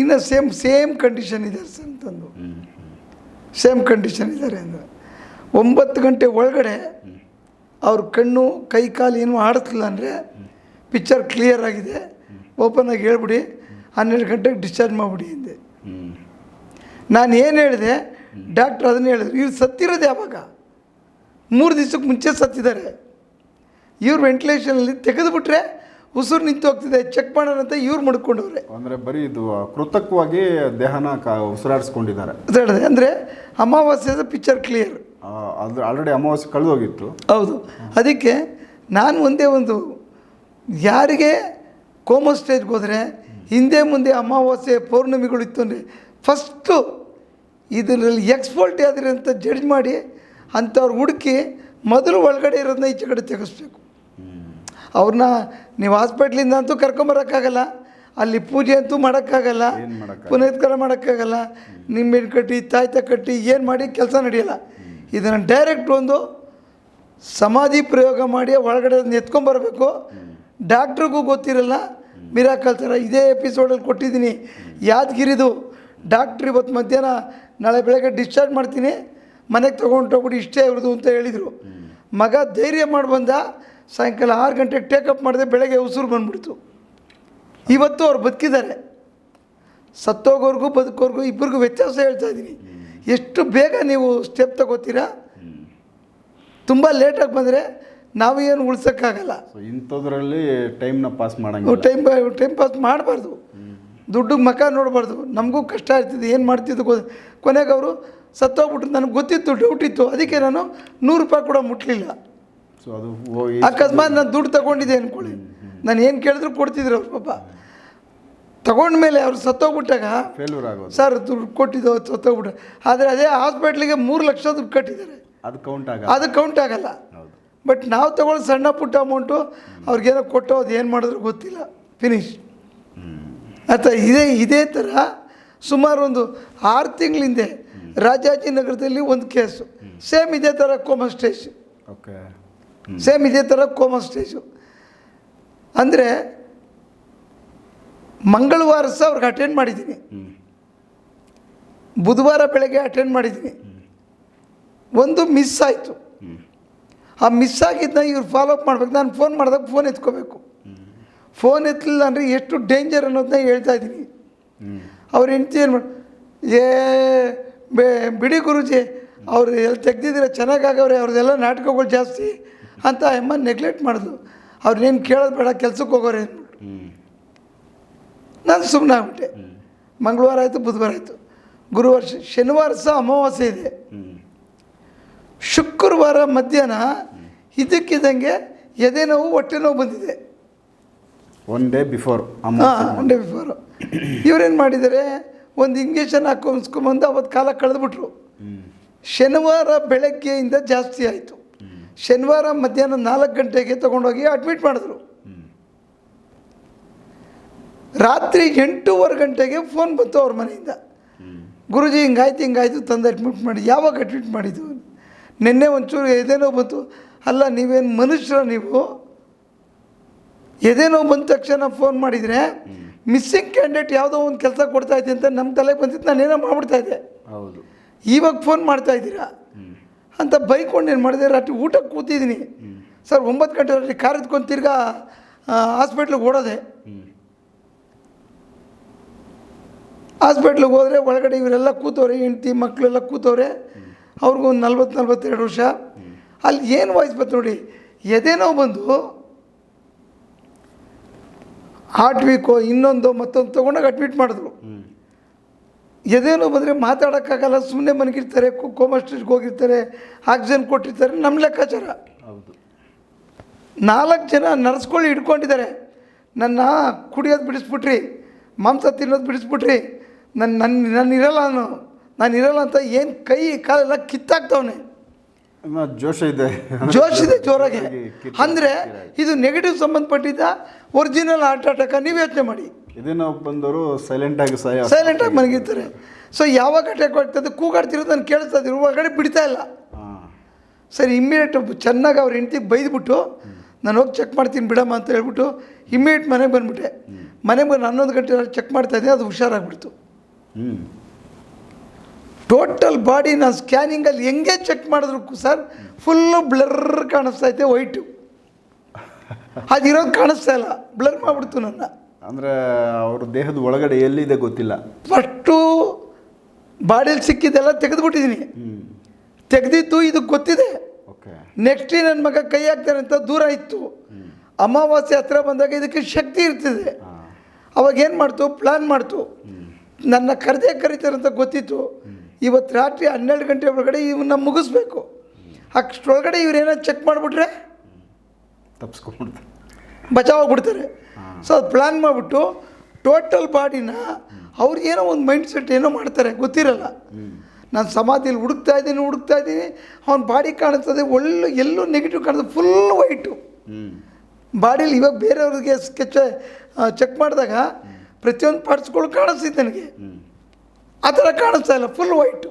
ಇನ್ನೂ ಸೇಮ್ ಸೇಮ್ ಕಂಡೀಷನ್ ಇದ್ದಾರೆ ಸರ್ ಅಂತಂದು. ಸೇಮ್ ಕಂಡೀಷನ್ ಇದ್ದಾರೆ ಅಂದರೆ ಒಂಬತ್ತು ಗಂಟೆ ಒಳಗಡೆ ಅವ್ರ ಕಣ್ಣು ಕೈ ಕಾಲು ಏನು ಆಡಿಸ್ಲಿಲ್ಲ ಅಂದರೆ ಪಿಕ್ಚರ್ ಕ್ಲಿಯರ್ ಆಗಿದೆ. ಓಪನ್ ಆಗಿ ಹೇಳ್ಬಿಡಿ. ಹನ್ನೆರಡು ಗಂಟೆಗೆ ಡಿಸ್ಚಾರ್ಜ್ ಮಾಡಿಬಿಡಿ ಅಂದೆ. ನಾನು ಏನು ಹೇಳಿದೆ ಡಾಕ್ಟ್ರ್ ಅದನ್ನು ಹೇಳಿದ್ರು. ಇವ್ರು ಸತ್ತಿರೋದು ಯಾವಾಗ? ಮೂರು ದಿವ್ಸಕ್ಕೆ ಮುಂಚೆ ಸತ್ತಿದ್ದಾರೆ. ಇವ್ರು ವೆಂಟಿಲೇಷನಲ್ಲಿ ತೆಗೆದುಬಿಟ್ರೆ ಉಸಿರು ನಿಂತು ಹೋಗ್ತಿದೆ ಚೆಕ್ ಮಾಡೋಣ ಅಂತ ಇವ್ರು ಮಡ್ಕೊಂಡವ್ರೆ. ಅಂದರೆ ಬರೀ ಇದು ಕೃತಕವಾಗಿ ದೇಹನ ಕ ಉಸಿರಾಡಿಸ್ಕೊಂಡಿದ್ದಾರೆ. ಹೇಳಿದೆ ಅಂದರೆ ಅಮಾವಾಸ್ಯದ ಪಿಕ್ಚರ್ ಕ್ಲಿಯರ್ ಆ, ಅದು ಆಲ್ರೆಡಿ ಅಮಾವಾಸ್ಯೆ ಕಳೆದೋಗಿತ್ತು. ಹೌದು. ಅದಕ್ಕೆ ನಾನು ಒಂದೇ ಒಂದು ಯಾರಿಗೆ ಕೋಮ ಸ್ಟೇಜ್ಗೆ ಹೋದರೆ ಹಿಂದೆ ಮುಂದೆ ಅಮಾವಾಸ್ಯೆ ಪೌರ್ಣಮಿಗಳು ಇತ್ತು ಅಂದರೆ ಫಸ್ಟು ಇದರಲ್ಲಿ ಎಕ್ಸ್ಪೋಲ್ಟ್ ಆದರೆ ಅಂತ ಜಡ್ಜ್ ಮಾಡಿ ಅಂಥವ್ರು ಹುಡುಕಿ ಮೊದಲು ಒಳಗಡೆ ಇರೋದನ್ನ ಈಚೆ ಕಡೆ ತೆಗೆಸ್ಬೇಕು. ಅವ್ರನ್ನ ನೀವು ಹಾಸ್ಪಿಟ್ಲಿಂದ ಅಂತೂ ಕರ್ಕೊಂಬರೋಕ್ಕಾಗಲ್ಲ ಅಲ್ಲಿ ಪೂಜೆ ಅಂತೂ ಮಾಡೋಕ್ಕಾಗಲ್ಲ ಏನ್ ಮಾಡಕ್ಕಾಗಲ್ಲ. ನಿಂಬೆಣ್ಣು ಕಟ್ಟಿ ತಾಯ್ತ ಕಟ್ಟಿ ಏನು ಮಾಡಿ ಕೆಲಸ ನಡೆಯಲ್ಲ. ಇದನ್ನು ಡೈರೆಕ್ಟ್ ಒಂದು ಸಮಾಧಿ ಪ್ರಯೋಗ ಮಾಡಿ ಒಳಗಡೆ ಎತ್ಕೊಂಬರ್ಬೇಕು ಡಾಕ್ಟ್ರಿಗೂ ಗೊತ್ತಿರಲ್ಲ ಮಿರಾಕಲ್ ಥರ ಇದೇ ಎಪಿಸೋಡಲ್ಲಿ ಕೊಟ್ಟಿದ್ದೀನಿ. ಯಾದಗಿರಿದು ಡಾಕ್ಟ್ರ್ ಇವತ್ತು ಮಧ್ಯಾಹ್ನ ನಾಳೆ ಬೆಳಗ್ಗೆ ಡಿಸ್ಚಾರ್ಜ್ ಮಾಡ್ತೀನಿ ಮನೆಗೆ ತೊಗೊಂಡೋಗ್ಬಿಟ್ಟು ಇಷ್ಟೇ ಇರೋದು ಅಂತ ಹೇಳಿದರು. ಮಗ ಧೈರ್ಯ ಮಾಡಿ ಬಂದ ಸಾಯಂಕಾಲ ಆರು ಗಂಟೆಗೆ ಟೇಕಪ್ ಮಾಡಿದೆ ಬೆಳಗ್ಗೆ ಉಸಿರು ಬಂದ್ಬಿಡ್ತು. ಇವತ್ತು ಅವ್ರು ಬದುಕಿದ್ದಾರೆ. ಸತ್ತೋಗೋರ್ಗೂ ಬದುಕೋರ್ಗು ಇಬ್ಬರಿಗೂ ವ್ಯತ್ಯಾಸ ಹೇಳ್ತಾ ಇದ್ದೀನಿ. ಎಷ್ಟು ಬೇಗ ನೀವು ಸ್ಟೆಪ್ ತಗೋತೀರಾ? ತುಂಬ ಲೇಟಾಗಿ ಬಂದರೆ ನಾವು ಏನು ಉಳ್ಸೋಕ್ಕಾಗಲ್ಲ ಇಂಥದ್ರಲ್ಲಿ ಟೈಮ್ನ ಪಾಸ್ ಮಾಡಂಗಿಲ್ಲ. ಟೈಮ್ ಟೈಮ್ ಪಾಸ್ ಮಾಡಬಾರ್ದು. ದುಡ್ಡು ಮಕ ನೋಡಬಾರ್ದು. ನಮಗೂ ಕಷ್ಟ ಆಗ್ತಿದ್ದು ಏನು ಮಾಡ್ತಿದ್ದು ಗೊ ಕೊನೆಗೆ ಅವರು ಸತ್ತೋಗ್ಬಿಟ್ಟು ನನಗೆ ಗೊತ್ತಿತ್ತು ಡೌಟ್ ಇತ್ತು. ಅದಕ್ಕೆ ನಾನು ನೂರು ರೂಪಾಯಿ ಕೂಡ ಮುಟ್ಲಿಲ್ಲ. ಸೊ ಅದು ಅಕಸ್ಮಾತ್ ನಾನು ದುಡ್ಡು ತಗೊಂಡಿದ್ದೆ ಅಂದ್ಕೊಳ್ಳಿ ನಾನು ಏನು ಕೇಳಿದ್ರು ಕೊಡ್ತಿದ್ರು ಅವ್ರು ಪಾಪ. ತಗೊಂಡ್ಮೇಲೆ ಅವ್ರು ಸತ್ತೋಗ್ಬಿಟ್ಟಾಗ ಫೇಲ್ಯೂರ್ ಆಗೋದು. ಸರ್ ದುಡ್ಡು ಕೊಟ್ಟಿದ್ದು ಸತ್ತೋಗ್ಬಿಟ್ರೆ. ಆದರೆ ಅದೇ ಹಾಸ್ಪಿಟ್ಲಿಗೆ ಮೂರು ಲಕ್ಷ ದುಡ್ಡು ಕಟ್ಟಿದ್ದಾರೆ. ಅದು ಕೌಂಟ್ ಆಗ ಅದು ಕೌಂಟ್ ಆಗಲ್ಲ. ಬಟ್ ನಾವು ತಗೊಳ್ಳೋ ಸಣ್ಣ ಪುಟ್ಟ ಅಮೌಂಟು ಅವ್ರಿಗೇನೋ ಕೊಟ್ಟು ಅದು ಏನು ಮಾಡಿದ್ರು ಗೊತ್ತಿಲ್ಲ. ಫಿನಿಶ್ ಅಥ ಇದೇ ಇದೇ ಥರ ಸುಮಾರು ಒಂದು ಆರು ತಿಂಗಳಿಂದೆ ರಾಜಾಜಿನಗರದಲ್ಲಿ ಒಂದು ಕೇಸು. ಸೇಮ್ ಇದೇ ಥರ ಕೋಮಾ ಸ್ಟೇಷು ಓಕೆ. ಸೇಮ್ ಇದೇ ಥರ ಕೋಮಾ ಸ್ಟೇಜು ಅಂದರೆ ಮಂಗಳವಾರ ಸಹ ಅವ್ರಿಗೆ ಅಟೆಂಡ್ ಮಾಡಿದ್ದೀನಿ. ಬುಧವಾರ ಬೆಳಗ್ಗೆ ಅಟೆಂಡ್ ಮಾಡಿದ್ದೀನಿ. ಒಂದು ಮಿಸ್ ಆಯಿತು. ಆ ಮಿಸ್ ಆಗಿದ್ದನ್ನ ಇವ್ರು ಫಾಲೋ ಅಪ್ ಮಾಡ್ಬೇಕು. ನಾನು ಫೋನ್ ಮಾಡಿದಾಗ ಫೋನ್ ಎತ್ಕೋಬೇಕು. ಫೋನ್ ಎತ್ತಲಿಲ್ಲ ಅಂದರೆ ಎಷ್ಟು ಡೇಂಜರ್ ಅನ್ನೋದನ್ನ ಹೇಳ್ತಾ ಇದ್ದೀನಿ. ಅವ್ರು ಹೆಂಡ್ತಿ ಏನು ಮಾಡಿ ಏ ಬಿಡಿ ಗುರುಜಿ, ಅವ್ರು ಎಲ್ಲಿ ತೆಗ್ದಿದ್ದೀರ? ಚೆನ್ನಾಗಾಗವ್ರೆ ಅವ್ರದ್ದೆಲ್ಲ ನಾಟಕಗಳು ಜಾಸ್ತಿ ಅಂತ ಅಮ್ಮ ನೆಗ್ಲೆಕ್ಟ್ ಮಾಡಿದ್ಲು. ಅವ್ರನ್ನೇನು ಕೇಳೋದು ಬೇಡ ಕೆಲ್ಸಕ್ಕೆ ಹೋಗೋರೆ ಅಂದ್ಬಿಟ್ಟು ನಾನು ಸುಮ್ಮನೆ ಆಗ್ಬಿಟ್ಟೆ. ಮಂಗಳವಾರ ಆಯಿತು, ಬುಧವಾರ ಆಯಿತು. ಗುರುವಾರ ಶನಿವಾರ ಸಹ ಅಮಾವಾಸ್ಯೆ ಇದೆ. ಶುಕ್ರವಾರ ಮಧ್ಯಾಹ್ನ ಇದಕ್ಕಿದ್ದಂಗೆ ಎದೆ ನೋವು ಹೊಟ್ಟೆ ನೋವು ಬಂದಿದೆ. ಒನ್ ಡೇ ಬಿಫೋರ್ ಹಾಂ ಒನ್ ಡೇ ಬಿಫೋರು ಇವ್ರೇನು ಮಾಡಿದ್ದಾರೆ? ಒಂದು ಇಂಜೆಕ್ಷನ್ ಹಾಕೊಂಡ್ಸ್ಕೊಂಬಂದು ಅವತ್ತು ಕಾಲ ಕಳೆದ್ಬಿಟ್ರು. ಶನಿವಾರ ಬೆಳಗ್ಗೆಯಿಂದ ಜಾಸ್ತಿ ಆಯಿತು. ಶನಿವಾರ ಮಧ್ಯಾಹ್ನ ನಾಲ್ಕು ಗಂಟೆಗೆ ತೊಗೊಂಡೋಗಿ ಅಡ್ಮಿಟ್ ಮಾಡಿದ್ರು. ರಾತ್ರಿ ಎಂಟೂವರೆ ಗಂಟೆಗೆ ಫೋನ್ ಬಂತು ಅವ್ರ ಮನೆಯಿಂದ. ಗುರುಜಿ ಹಿಂಗಾಯ್ತು ಹಿಂಗಾಯ್ತು ತಂದು ಅಡ್ಮಿಟ್ ಮಾಡಿ. ಯಾವಾಗ ಅಡ್ಮಿಟ್ ಮಾಡಿದ್ದು? ನಿನ್ನೆ ಒಂಚೂರು ಎದೆನೋ ಬಂತು. ಅಲ್ಲ ನೀವೇನು ಮನುಷ್ಯರ ನೀವು? ಎದೆನೋ ಬಂದ ತಕ್ಷಣ ಫೋನ್ ಮಾಡಿದರೆ ಮಿಸ್ಸಿಂಗ್ ಕ್ಯಾಂಡಿಡೇಟ್ ಯಾವುದೋ ಒಂದು ಕೆಲಸ ಕೊಡ್ತಾ ಇದ್ದೆ ಅಂತ ನಮ್ಮ ತಲೆಗೆ ಬಂದಿತ್ತು ಏನೋ ಮಾಡ್ಬಿಡ್ತಾ ಇದ್ದೆ. ಹೌದು. ಇವಾಗ ಫೋನ್ ಮಾಡ್ತಾ ಇದ್ದೀರಾ? ಅಂತ ಬೈಕೊಂಡು ಏನು ಮಾಡಿದೆ? ರಾತ್ರಿ ಊಟಕ್ಕೆ ಕೂತಿದ್ದೀನಿ. ಸರ್ ಒಂಬತ್ತು ಗಂಟೆ ರಾತ್ರಿ ಕಾರ್ ಎತ್ಕೊಂಡು ತಿರ್ಗಾ ಹಾಸ್ಪಿಟ್ಲಿಗೆ ಓಡೋದೆ. ಹಾಸ್ಪಿಟ್ಲಿಗೆ ಹೋದರೆ ಒಳಗಡೆ ಇವರೆಲ್ಲ ಕೂತವ್ರೆ ಹೆಂಡ್ತಿ ಮಕ್ಕಳೆಲ್ಲ ಕೂತವ್ರೆ. ಅವ್ರಿಗೂ ಒಂದು ನಲ್ವತ್ತು ನಲ್ವತ್ತೆರಡು ವರ್ಷ. ಅಲ್ಲಿ ಏನು ವಾಯ್ಸ್ ಬಂತು ನೋಡಿ ಎದೆನೋ ಬಂದು ಹಾರ್ಟ್ ವೀಕೋ ಇನ್ನೊಂದು ಮತ್ತೊಂದು ತೊಗೊಂಡಾಗ ಅಡ್ಮಿಟ್ ಮಾಡಿದ್ರು. ಎದೇನೋ ಬಂದರೆ ಮಾತಾಡೋಕ್ಕಾಗಲ್ಲ ಸುಮ್ಮನೆ ಮನಗಿರ್ತಾರೆ ಕೋಮಾ ಸ್ಟೇಜ್ಗೆ ಹೋಗಿರ್ತಾರೆ ಆಕ್ಸಿಜನ್ ಕೊಟ್ಟಿರ್ತಾರೆ ನಮ್ಮ ಲೆಕ್ಕಾಚಾರ. ಹೌದು. ನಾಲ್ಕು ಜನ ನರ್ಸ್ಗಳು ಹಿಡ್ಕೊಂಡಿದ್ದಾರೆ. ನನ್ನ ಕುಡಿಯೋದು ಬಿಡಿಸ್ಬಿಟ್ರಿ ಮಾಂಸ ತಿನ್ನೋದು ಬಿಡಿಸ್ಬಿಟ್ರಿ ನನ್ನ ನನ್ನ ನಾನು ಇರಲ್ಲ ನಾನು. ನಾನು ಇರಲ್ಲ ಅಂತ ಏನು ಕೈ ಕಾಲೆಲ್ಲ ಕಿತ್ತಾಕ್ತವನೆ ಜೋಶ ಇದೆ. ಜೋಶ್ ಇದೆ ಜೋರಾಗಿ. ಅಂದರೆ ಇದು ನೆಗೆಟಿವ್ ಸಂಬಂಧಪಟ್ಟಿದ್ದ ಒರಿಜಿನಲ್ ಹಾರ್ಟ್ ಅಟ್ಯಾಕ ನೀವು ಯೋಚನೆ ಮಾಡಿ. ಇದನ್ನು ಬಂದವರು ಸೈಲೆಂಟಾಗಿ ಸೈಲೆಂಟ್ ಸೈಲೆಂಟಾಗಿ ಮನಗಿರ್ತಾರೆ ಸೊ ಯಾವಾಗ ಅಟ್ಯಾಕ್ ಆಗ್ತದೆ ಕೂಗಾಡ್ತಿರೋದು ನಾನು ಕೇಳಿಸ್ತಾ ಇದ್ದೀನಿ. ಒಳಗಡೆ ಬಿಡ್ತಾ ಇಲ್ಲ. ಸರಿ ಇಮ್ಮಿಡಿಯೇಟ್ ಚೆನ್ನಾಗಿ ಅವ್ರ ಹೆಂಡ್ತಿಗೆ ಬೈದ್ಬಿಟ್ಟು ನಾನು ಹೋಗಿ ಚೆಕ್ ಮಾಡ್ತೀನಿ ಬಿಡಮ್ಮ ಅಂತ ಹೇಳ್ಬಿಟ್ಟು ಇಮ್ಮಿಡಿಯೇಟ್ ಮನೆಗೆ ಬಂದುಬಿಟ್ಟೆ. ಮನೆಗೆ ಬಂದು ಹನ್ನೊಂದು ಗಂಟೆ ಚೆಕ್ ಮಾಡ್ತಾ ಇದ್ದೀನಿ ಅದು ಹುಷಾರಾಗ್ಬಿಡ್ತು. ಹ್ಞೂ ಟೋಟಲ್ ಬಾಡಿ ಸ್ಕ್ಯಾನಿಂಗಲ್ಲಿ ಹೆಂಗೆ ಚೆಕ್ ಮಾಡಿದ್ರು ಸರ್ ಫುಲ್ಲು ಬ್ಲರ್ ಕಾಣಿಸ್ತಾ ಐತೆ ವೈಟು ಅದಿರೋದು ಕಾಣಿಸ್ತಾ ಇಲ್ಲ. ಬ್ಲರ್ ಮಾಡಿಬಿಡ್ತು ನನ್ನ. ಅಂದರೆ ಅವ್ರ ದೇಹದ ಒಳಗಡೆ ಎಲ್ಲಿದೆ ಗೊತ್ತಿಲ್ಲ. ಫಸ್ಟು ಬಾಡಿಲಿ ಸಿಕ್ಕಿದ್ದೆಲ್ಲ ತೆಗೆದುಬಿಟ್ಟಿದ್ದೀನಿ ತೆಗೆದಿದ್ದು ಇದು ಗೊತ್ತಿದೆ. ಓಕೆ ನೆಕ್ಸ್ಟ್ ನನ್ನ ಮಗ ಕೈ ಹಾಕ್ತಾರೆ ಅಂತ ದೂರ ಇತ್ತು. ಅಮಾವಾಸ್ಯೆ ಹತ್ರ ಬಂದಾಗ ಇದಕ್ಕೆ ಶಕ್ತಿ ಇರ್ತಿದೆ. ಅವಾಗ ಏನು ಮಾಡ್ತು? ಪ್ಲ್ಯಾನ್ ಮಾಡ್ತು. ನನ್ನ ಕರೆದೇ ಕರೀತಾರೆ ಅಂತ ಗೊತ್ತಿತ್ತು. ಇವತ್ತು ರಾತ್ರಿ ಹನ್ನೆರಡು ಗಂಟೆ ಒಳಗಡೆ ಇವನ್ನ ಮುಗಿಸ್ಬೇಕು. ಅಷ್ಟರೊಳಗಡೆ ಇವ್ರೇನೋ ಚೆಕ್ ಮಾಡಿಬಿಟ್ರೆ ಬಚಾವಾಗ್ಬಿಡ್ತಾರೆ ಸೊ ಅದು ಪ್ಲ್ಯಾನ್ ಮಾಡಿಬಿಟ್ಟು ಟೋಟಲ್ ಬಾಡಿನ ಅವ್ರಿಗೇನೋ ಏನೋ ಒಂದು ಮೈಂಡ್ ಸೆಟ್ ಏನೋ ಮಾಡ್ತಾರೆ ಗೊತ್ತಿರಲ್ಲ. ನಾನು ಸಮಾಧಿಯಲ್ಲಿ ಹುಡುಕ್ತಾ ಇದ್ದೀನಿ ಹುಡುಕ್ತಾ ಇದ್ದೀನಿ ಅವ್ನ ಬಾಡಿ ಕಾಣಿಸ್ತದೆ ಒಳ್ಳೆ ಎಲ್ಲೂ ನೆಗೆಟಿವ್ ಕಾಣಿಸ್ತದೆ ಫುಲ್ ವೈಟು ಬಾಡಿಲಿ ಇವಾಗ ಬೇರೆಯವ್ರಿಗೆ ಸ್ಕೆಚ್ ಚೆಕ್ ಮಾಡಿದಾಗ ಪ್ರತಿಯೊಂದು ಪಾರ್ಟ್ಸ್ಗಳು ಕಾಣಿಸ್ತಿತ್ತು ನನಗೆ. ಆ ಥರ ಕಾಣಿಸ್ತಾ ಇಲ್ಲ. ಫುಲ್ ವೈಟು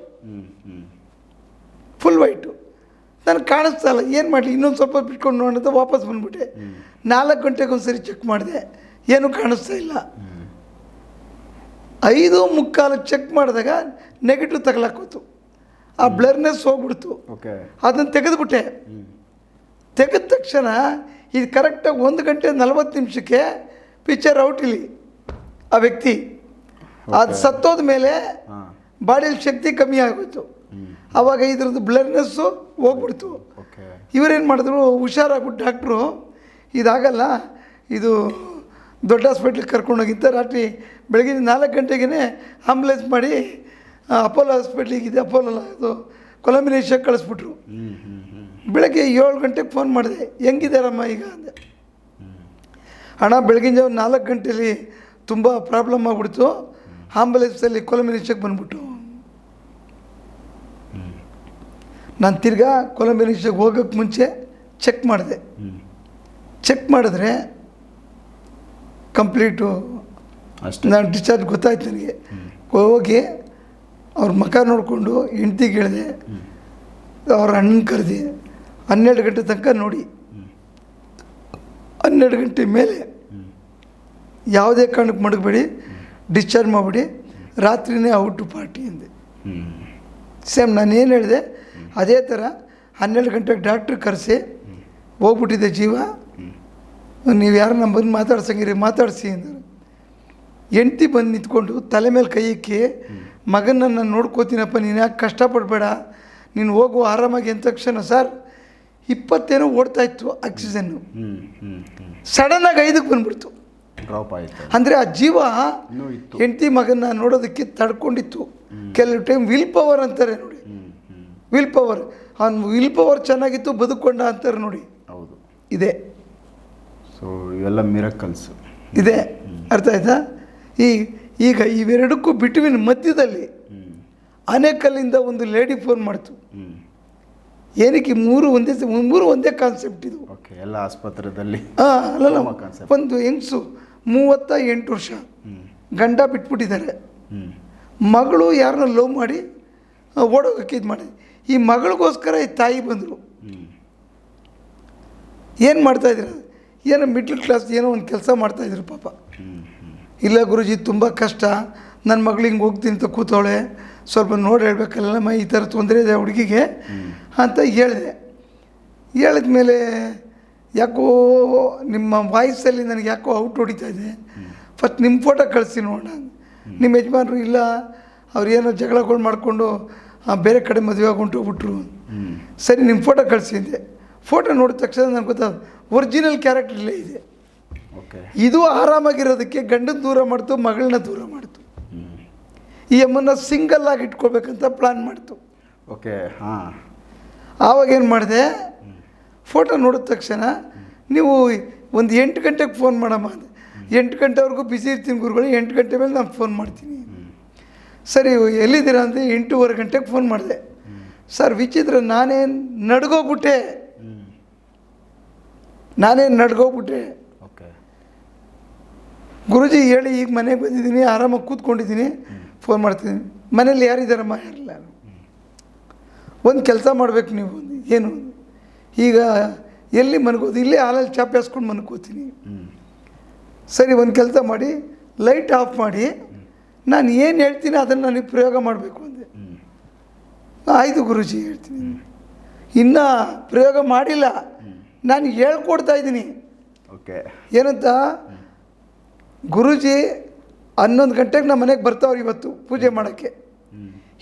ಫುಲ್ ವೈಟು ನನಗೆ ಕಾಣಿಸ್ತಾ ಇಲ್ಲ. ಏನು ಮಾಡಲಿ? ಇನ್ನೊಂದು ಸ್ವಲ್ಪ ಬಿಟ್ಕೊಂಡು ನೋಡಿದ್ರೆ ವಾಪಸ್ ಬಂದ್ಬಿಟ್ಟೆ. ನಾಲ್ಕು ಗಂಟೆಗೆ ಚೆಕ್ ಮಾಡಿದೆ. ಏನೂ ಕಾಣಿಸ್ತಾ ಇಲ್ಲ. ಐದು ಮುಕ್ಕಾಲು ಚೆಕ್ ಮಾಡಿದಾಗ ನೆಗೆಟಿವ್ ತಗಲಾಕೋತು ಆ ಬ್ಲರ್ನೆಸ್ ಹೋಗ್ಬಿಡ್ತು. ಓಕೆ ಅದನ್ನು ತೆಗೆದುಬಿಟ್ಟೆ. ತೆಗೆದ ತಕ್ಷಣ ಇದು ಕರೆಕ್ಟಾಗಿ ಒಂದು ಗಂಟೆ ನಲ್ವತ್ತು ನಿಮಿಷಕ್ಕೆ ಪಿಕ್ಚರ್ ಔಟ್ ಇಲ್ಲಿ. ಆ ವ್ಯಕ್ತಿ. ಅದು ಸತ್ತೋದ ಮೇಲೆ ಬಾಡಿಯಲ್ಲಿ ಶಕ್ತಿ ಕಮ್ಮಿ ಆಗೋಯ್ತು. ಅವಾಗ ಆವಾಗ ಇದ್ರದ್ದು ಬ್ಲರ್ನೆಸ್ಸು ಹೋಗ್ಬಿಡ್ತು. ಇವರೇನು ಮಾಡಿದ್ರು ಹುಷಾರಾಗ್ಬಿಟ್ಟು ಡಾಕ್ಟ್ರು ಇದಾಗಲ್ಲ ಇದು ದೊಡ್ಡ ಹಾಸ್ಪಿಟ್ಲಿಗೆ ಕರ್ಕೊಂಡೋಗಿದ್ದ ರಾತ್ರಿ ಬೆಳಗಿನ ನಾಲ್ಕು ಗಂಟೆಗೇ ಆಂಬುಲೆನ್ಸ್ ಮಾಡಿ ಅಪೋಲೋ ಹಾಸ್ಪಿಟ್ಲಿಗೆ ಇದೆ ಅಪೋಲೋ ಅದು ಕೊಲಂಬಿನೇಷನ್ ಕಳಿಸ್ಬಿಟ್ರು. ಬೆಳಗ್ಗೆ ಏಳು ಗಂಟೆಗೆ ಫೋನ್ ಮಾಡಿದೆ ಹೆಂಗಿದ್ದಾರಮ್ಮ ಈಗ? ಅಂದೆ. ಅಣ್ಣ ಬೆಳಗಿನ ಜಾವ ನಾಲ್ಕು ಗಂಟೆಲಿ ತುಂಬ ಪ್ರಾಬ್ಲಮ್ ಆಗ್ಬಿಡ್ತು. ಆಂಬುಲೆನ್ಸಲ್ಲಿ ಕೊಲಂಬಿನೇಷಕ್ಕೆ ಬಂದ್ಬಿಟ್ಟು ನಾನು ತಿರ್ಗಾ ಕೊಲಂಬಿನೇಷಕ್ಕೆ ಹೋಗೋಕ್ಕೆ ಮುಂಚೆ ಚೆಕ್ ಮಾಡಿದೆ. ಚೆಕ್ ಮಾಡಿದ್ರೆ ಕಂಪ್ಲೀಟು ಅಷ್ಟು. ನಾನು ಡಿಸ್ಚಾರ್ಜ್ ಗೊತ್ತಾಯ್ತು ನನಗೆ. ಹೋಗಿ ಅವ್ರ ಮಕ ನೋಡಿಕೊಂಡು ಹೆಂಡ್ತಿಗೆ ಹೇಳಿದೆ ಅವ್ರ ಅಣ್ಣನ ಕರೆದಿ ಹನ್ನೆರಡು ಗಂಟೆ ತನಕ ನೋಡಿ. ಹನ್ನೆರಡು ಗಂಟೆ ಮೇಲೆ ಯಾವುದೇ ಕಾರಣಕ್ಕೆ ಮಡಗಬೇಡಿ. ಡಿಸ್ಚಾರ್ಜ್ ಮಾಡಿಬಿಡಿ. ರಾತ್ರಿನೇ ಔಟು ಪಾರ್ಟಿ ಅಂದೆ. ಸೇಮ್ ನಾನು ಏನು ಹೇಳಿದೆ ಅದೇ ಥರ ಹನ್ನೆರಡು ಗಂಟೆಗೆ ಡಾಕ್ಟ್ರ್ ಕರೆಸಿ ಹೋಗ್ಬಿಟ್ಟಿದೆ ಜೀವ. ನೀವು ಯಾರನ್ನ ಬಂದು ಮಾತಾಡ್ಸಂಗಿರಿ ಮಾತಾಡಿಸಿ ಅಂದರು ಹೆಂಡ್ತಿ ಬಂದು ನಿಂತ್ಕೊಂಡು ತಲೆ ಮೇಲೆ ಕೈ ಇಕ್ಕಿ ಮಗನ ನಾನು ನೋಡ್ಕೋತೀನಪ್ಪ ನೀನು ಯಾಕೆ ಕಷ್ಟಪಡಬೇಡ? ನೀನು ಹೋಗು ಆರಾಮಾಗಿ ಅಂದ ತಕ್ಷಣ ಸರ್. ಇಪ್ಪತ್ತೇನೋ ಓಡ್ತಾ ಇತ್ತು ಆಕ್ಸಿಜನ್ನು. ಸಡನ್ನಾಗಿ ಐದಕ್ಕೆ ಬಂದ್ಬಿಡ್ತು. ಡ್ರಾಪ್ ಆಯಿತು. ಅಂದರೆ ಆ ಜೀವ ಹೆಂಡತಿ ಮಗನ ನೋಡೋದಕ್ಕೆ ತಡ್ಕೊಂಡಿತ್ತು. ಕೆಲವು ಟೈಮ್ ವಿಲ್ ಪವರ್ ಅಂತಾರೆ ನೋಡಿ. ವಿಲ್ ಪವರ್ ಅವ್ನು ವಿಲ್ ಪವರ್ ಚೆನ್ನಾಗಿತ್ತು ಬದುಕೊಂಡ ಅಂತಾರೆ ನೋಡಿ. ಹೌದು. ಇದೆ. ಸೊ ಇವೆಲ್ಲ ಮಿರಕಲ್ಸ್ ಇದೆ. ಅರ್ಥ ಆಯ್ತಾ? ಈ ಈಗ ಇವೆರಡಕ್ಕೂ ಬಿಟ್ವೀನ್ ಮಧ್ಯದಲ್ಲಿ ಅನೇಕಲ್ಲಿಂದ ಒಂದು ಲೇಡಿ ಫೋನ್ ಮಾಡ್ತು. ಏನಕ್ಕೆ ಮೂರು ಒಂದೇ ಮೂರು ಒಂದೇ ಕಾನ್ಸೆಪ್ಟ್ ಇದು? ಓಕೆ ಎಲ್ಲ ಆಸ್ಪತ್ರೆಯಲ್ಲಿ ಹಾಂ ಅಲ್ಲಲ್ಲ Common ಒಂದು ಹೆಂಗಸು ಮೂವತ್ತ ಎಂಟು ವರ್ಷ. ಗಂಡ ಬಿಟ್ಬಿಟ್ಟಿದ್ದಾರೆ. ಮಗಳು ಯಾರನ್ನ ಲವ್ ಮಾಡಿ ಓಡೋಗಕ್ಕೆ ಇದು ಮಾಡಿ ಈ ಮಗಳಿಗೋಸ್ಕರ ಈ ತಾಯಿ ಬಂದರು. ಏನು ಮಾಡ್ತಾಯಿದ್ರು ಏನೋ ಮಿಡ್ಲ್ ಕ್ಲಾಸ್ ಏನೋ ಒಂದು ಕೆಲಸ ಮಾಡ್ತಾಯಿದ್ರು ಪಾಪ. ಇಲ್ಲ ಗುರುಜಿ ತುಂಬ ಕಷ್ಟ. ನನ್ನ ಮಗಳು ಹಿಂಗೆ ಹೋಗ್ತೀನಿ ಅಂತ ಕೂತವಳೆ. ಸ್ವಲ್ಪ ನೋಡಿ ಹೇಳ್ಬೇಕಲ್ಲಮ್ಮ ಈ ಥರ ತೊಂದರೆ ಇದೆ ಹುಡುಗಿಗೆ ಅಂತ ಹೇಳಿದೆ. ಹೇಳಿದ ಮೇಲೆ ಯಾಕೋ ನಿಮ್ಮ ವಾಯ್ಸಲ್ಲಿ ನನಗೆ ಯಾಕೋ ಔಟ್ ಹೊಡಿತಾ ಇದೆ. ಫಸ್ಟ್ ನಿಮ್ಮ ಫೋಟೋ ಕಳಿಸಿ ನೋಡೋಣ. ನಿಮ್ಮ ಯಜಮಾನರು ಇಲ್ಲ ಅವ್ರು ಏನೋ ಜಗಳಗಳು ಮಾಡಿಕೊಂಡು ಬೇರೆ ಕಡೆ ಮದುವೆ ಹೊಂಟೋಗ್ಬಿಟ್ರು ಸರಿ ನಿಮ್ಮ ಫೋಟೋ ಕಳಿಸಿ ಅಂದೆ. ಫೋಟೋ ನೋಡಿದ ತಕ್ಷಣ ನನಗೆ ಗೊತ್ತಾದ ಒರಿಜಿನಲ್ ಕ್ಯಾರೆಕ್ಟರ್ ಇಲ್ಲೇ ಇದೆ. ಓಕೆ. ಇದು ಆರಾಮಾಗಿರೋದಕ್ಕೆ ಗಂಡನ ದೂರ ಮಾಡ್ತು ಮಗಳನ್ನ ದೂರ ಮಾಡ್ತು. ಈ ಅಮ್ಮನ್ನ ಸಿಂಗಲ್ ಆಗಿ ಇಟ್ಕೋಬೇಕಂತ ಪ್ಲ್ಯಾನ್ ಮಾಡ್ತು. ಓಕೆ ಹಾಂ. ಆವಾಗೇನು ಮಾಡಿದೆ ಫೋಟೋ ನೋಡಿದ ತಕ್ಷಣ ನೀವು ಒಂದು ಎಂಟು ಗಂಟೆಗೆ ಫೋನ್ ಮಾಡಮ್ಮ ಅಂದೆ. ಎಂಟು ಗಂಟೆವರೆಗೂ ಬಿಸಿ ಇರ್ತೀನಿ ಗುರುಗಳು ಎಂಟು ಗಂಟೆ ಮೇಲೆ ನಾನು ಫೋನ್ ಮಾಡ್ತೀನಿ. ಸರಿ ಎಲ್ಲಿದ್ದೀರಾ ಅಂದರೆ ಎಂಟೂವರೆ ಗಂಟೆಗೆ ಫೋನ್ ಮಾಡಿದೆ. ಸರ್ ವಿಚಿತ್ರ ನಾನೇ ನಡ್ಗೋಗ್ಬಿಟ್ಟೆ. ನಾನೇನು ನಾನೇ ನಡ್ಗೋಗ್ಬಿಟ್ಟೆ. ಓಕೆ. ಗುರುಜಿ ಹೇಳಿ ಈಗ ಮನೆಗೆ ಬಂದಿದ್ದೀನಿ ಆರಾಮಾಗಿ ಕೂತ್ಕೊಂಡಿದ್ದೀನಿ ಫೋನ್ ಮಾಡ್ತೀನಿ. ಮನೇಲಿ ಯಾರಿದ್ದಾರಮ್ಮ? ಯಾರಿಲ್ಲ. ಒಂದು ಕೆಲಸ ಮಾಡಬೇಕು ನೀವು. ಏನು? ಈಗ ಎಲ್ಲಿ ಮನ್ಕೋದು ಇಲ್ಲೇ ಹಾಲಲ್ಲಿ ಚಾಪೆ ಹಾಸ್ಕೊಂಡು ಮನ್ಕೋತೀನಿ. ಸರಿ ಒಂದು ಕೆಲಸ ಮಾಡಿ ಲೈಟ್ ಆಫ್ ಮಾಡಿ ನಾನು ಏನು ಹೇಳ್ತೀನಿ ಅದನ್ನು ನನಗೆ ಪ್ರಯೋಗ ಮಾಡಬೇಕು ಅಂದೆ. ಆಯಿತು ಗುರುಜಿ ಹೇಳ್ತೀನಿ. ಇನ್ನೂ ಪ್ರಯೋಗ ಮಾಡಿಲ್ಲ. ನಾನು ಹೇಳ್ಕೊಡ್ತಾ ಇದ್ದೀನಿ. ಓಕೆ. ಏನಂತ? ಗುರುಜಿ ಹನ್ನೊಂದು ಗಂಟೆಗೆ ನಮ್ಮ ಮನೆಗೆ ಬರ್ತಾವ್ರು ಇವತ್ತು ಪೂಜೆ ಮಾಡೋಕ್ಕೆ.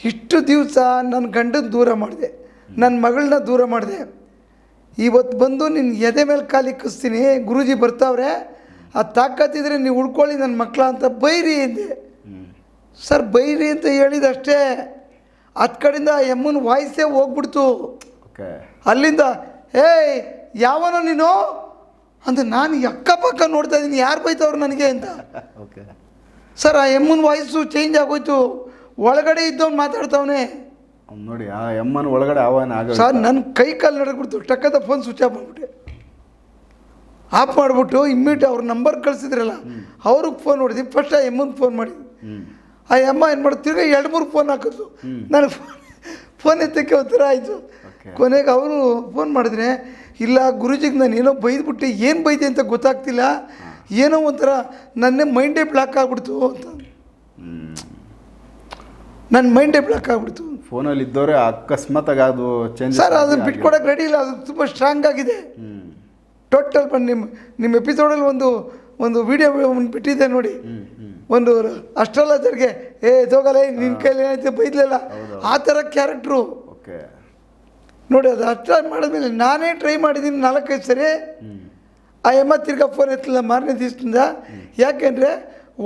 ಇಷ್ಟು ದಿವಸ ನನ್ನ ಗಂಡನ ದೂರ ಮಾಡಿದೆ. ನನ್ನ ಮಗಳನ್ನ ದೂರ ಮಾಡಿದೆ. ಇವತ್ತು ಬಂದು ನಿನ್ನ ಎದೆ ಮೇಲೆ ಕಾಲಿಕ್ಕಿಸ್ತೀನಿ ಗುರೂಜಿ ಬರ್ತಾವ್ರೆ ಆ ತಾಕತ್ತಿದ್ರೆ ನೀವು ಉಳ್ಕೊಳ್ಳಿ ನನ್ನ ಮಕ್ಕಳ ಅಂತ ಬೈರಿ ಎಂದೆ ಸರ್ ಬೈರಿ ಅಂತ ಹೇಳಿದಷ್ಟೇ. ಹತ್ತು ಕಡೆಯಿಂದ ಆ ಎಮ್ಮನ ವಾಯ್ಸೇ ಹೋಗ್ಬಿಡ್ತು. ಓಕೆ. ಅಲ್ಲಿಂದ ಏಯ್ ಯಾವನೋ ನೀನು? ಅಂತ ನಾನು ಅಕ್ಕಪಕ್ಕ ನೋಡ್ತಾ ಇದ್ದೀನಿ. ಯಾರು ಬೈತವ್ರು ನನಗೆ ಅಂತ. ಓಕೆ. ಸರ್ ಆ ಎಮ್ಮನ ವಾಯ್ಸು ಚೇಂಜ್ ಆಗೋಯ್ತು. ಒಳಗಡೆ ಇದ್ದವ್ನು ಮಾತಾಡ್ತಾವನೆ. ನೋಡಿ ಆ ಎಮ್ಮನ ಒಳಗಡೆ ಆಹ್ವಾನ ಆಗ ಸರ್ ನನ್ನ ಕೈ ಕಾಲು ನಡಗ್ಬಿಡ್ತು ಟಕ್ಕದ ಫೋನ್ ಸ್ವಿಚ್ ಆಫ್ ಮಾಡಿಬಿಟ್ಟೆ. ಆಫ್ ಮಾಡಿಬಿಟ್ಟು ಇಮ್ಮಿಡಿಯೇಟ್ ಅವ್ರ ನಂಬರ್ ಕಳಿಸಿದ್ರಲ್ಲ ಅವ್ರಿಗೆ ಫೋನ್ ಹೊಡೆದು ಫಸ್ಟ್ ಆ ಎಮ್ಮನಿಗೆ ಫೋನ್ ಮಾಡಿದ್ವಿ. ಆ ಅಮ್ಮ ಏನು ಮಾಡೋದು ತಿರ್ಗಿ ಎರಡು ಮೂರು ಫೋನ್ ಹಾಕಿದ್ರು. ನನಗೆ ಫೋನ್ ಫೋನ್ ಎತ್ತಕ್ಕೆ ಒಂಥರ ಆಯಿತು. ಕೊನೆಗೆ ಅವರು ಫೋನ್ ಮಾಡಿದ್ರೆ ಇಲ್ಲ ಗುರುಜಿಗೆ ನಾನು ಏನೋ ಬೈದ್ಬಿಟ್ಟೆ. ಏನು ಬೈದೆ ಅಂತ ಗೊತ್ತಾಗ್ತಿಲ್ಲ. ಏನೋ ಒಂಥರ ನನ್ನೇ ಮೈಂಡೇ ಬ್ಲಾಕ್ ಆಗ್ಬಿಡ್ತು ಅಂತ. ನನ್ನ ಮೈಂಡೇ ಬ್ಲಾಕ್ ಆಗ್ಬಿಡ್ತು. ಫೋನಲ್ಲಿ ಇದ್ದವರೇ ಅಕಸ್ಮಾತಾಗಿ ಅದು ಚೇಂಜ್ ಸರ್ ಅದನ್ನು ಬಿಟ್ಕೊಡಕ್ಕೆ ರೆಡಿ ಇಲ್ಲ. ಅದು ತುಂಬ ಸ್ಟ್ರಾಂಗ್ ಆಗಿದೆ. ಟೋಟಲ್ ಬಂದು ನಿಮ್ಮ ನಿಮ್ಮ ಎಪಿಸೋಡಲ್ಲಿ ಒಂದು ಒಂದು ವಿಡಿಯೋ ಬಿಟ್ಟಿದ್ದೆ ನೋಡಿ. ಒಂದು ಅಸ್ಟ್ರಾಲಜರ್ಗೆ ಏ ತೋಗಲ್ಲ ನಿನ್ನ ಕೈಲಿ ಏನಾಯ್ತು? ಬೈದ್ಲಲ್ಲ? ಆ ಥರ ಕ್ಯಾರೆಕ್ಟ್ರು ಓಕೆ. ನೋಡಿ ಅದು ಅಷ್ಟು ಮಾಡಿದ್ಮೇಲೆ ನಾನೇ ಟ್ರೈ ಮಾಡಿದ್ದೀನಿ ನಾಲ್ಕೈದು ಸರಿ. ಆ ಎಮ್ಮ ತಿರ್ಗಾ ಫೋನ್ ಎತ್ತಲಿಲ್ಲ ಮಾರನೇ ದಿವಸದಿಂದ. ಯಾಕೆಂದರೆ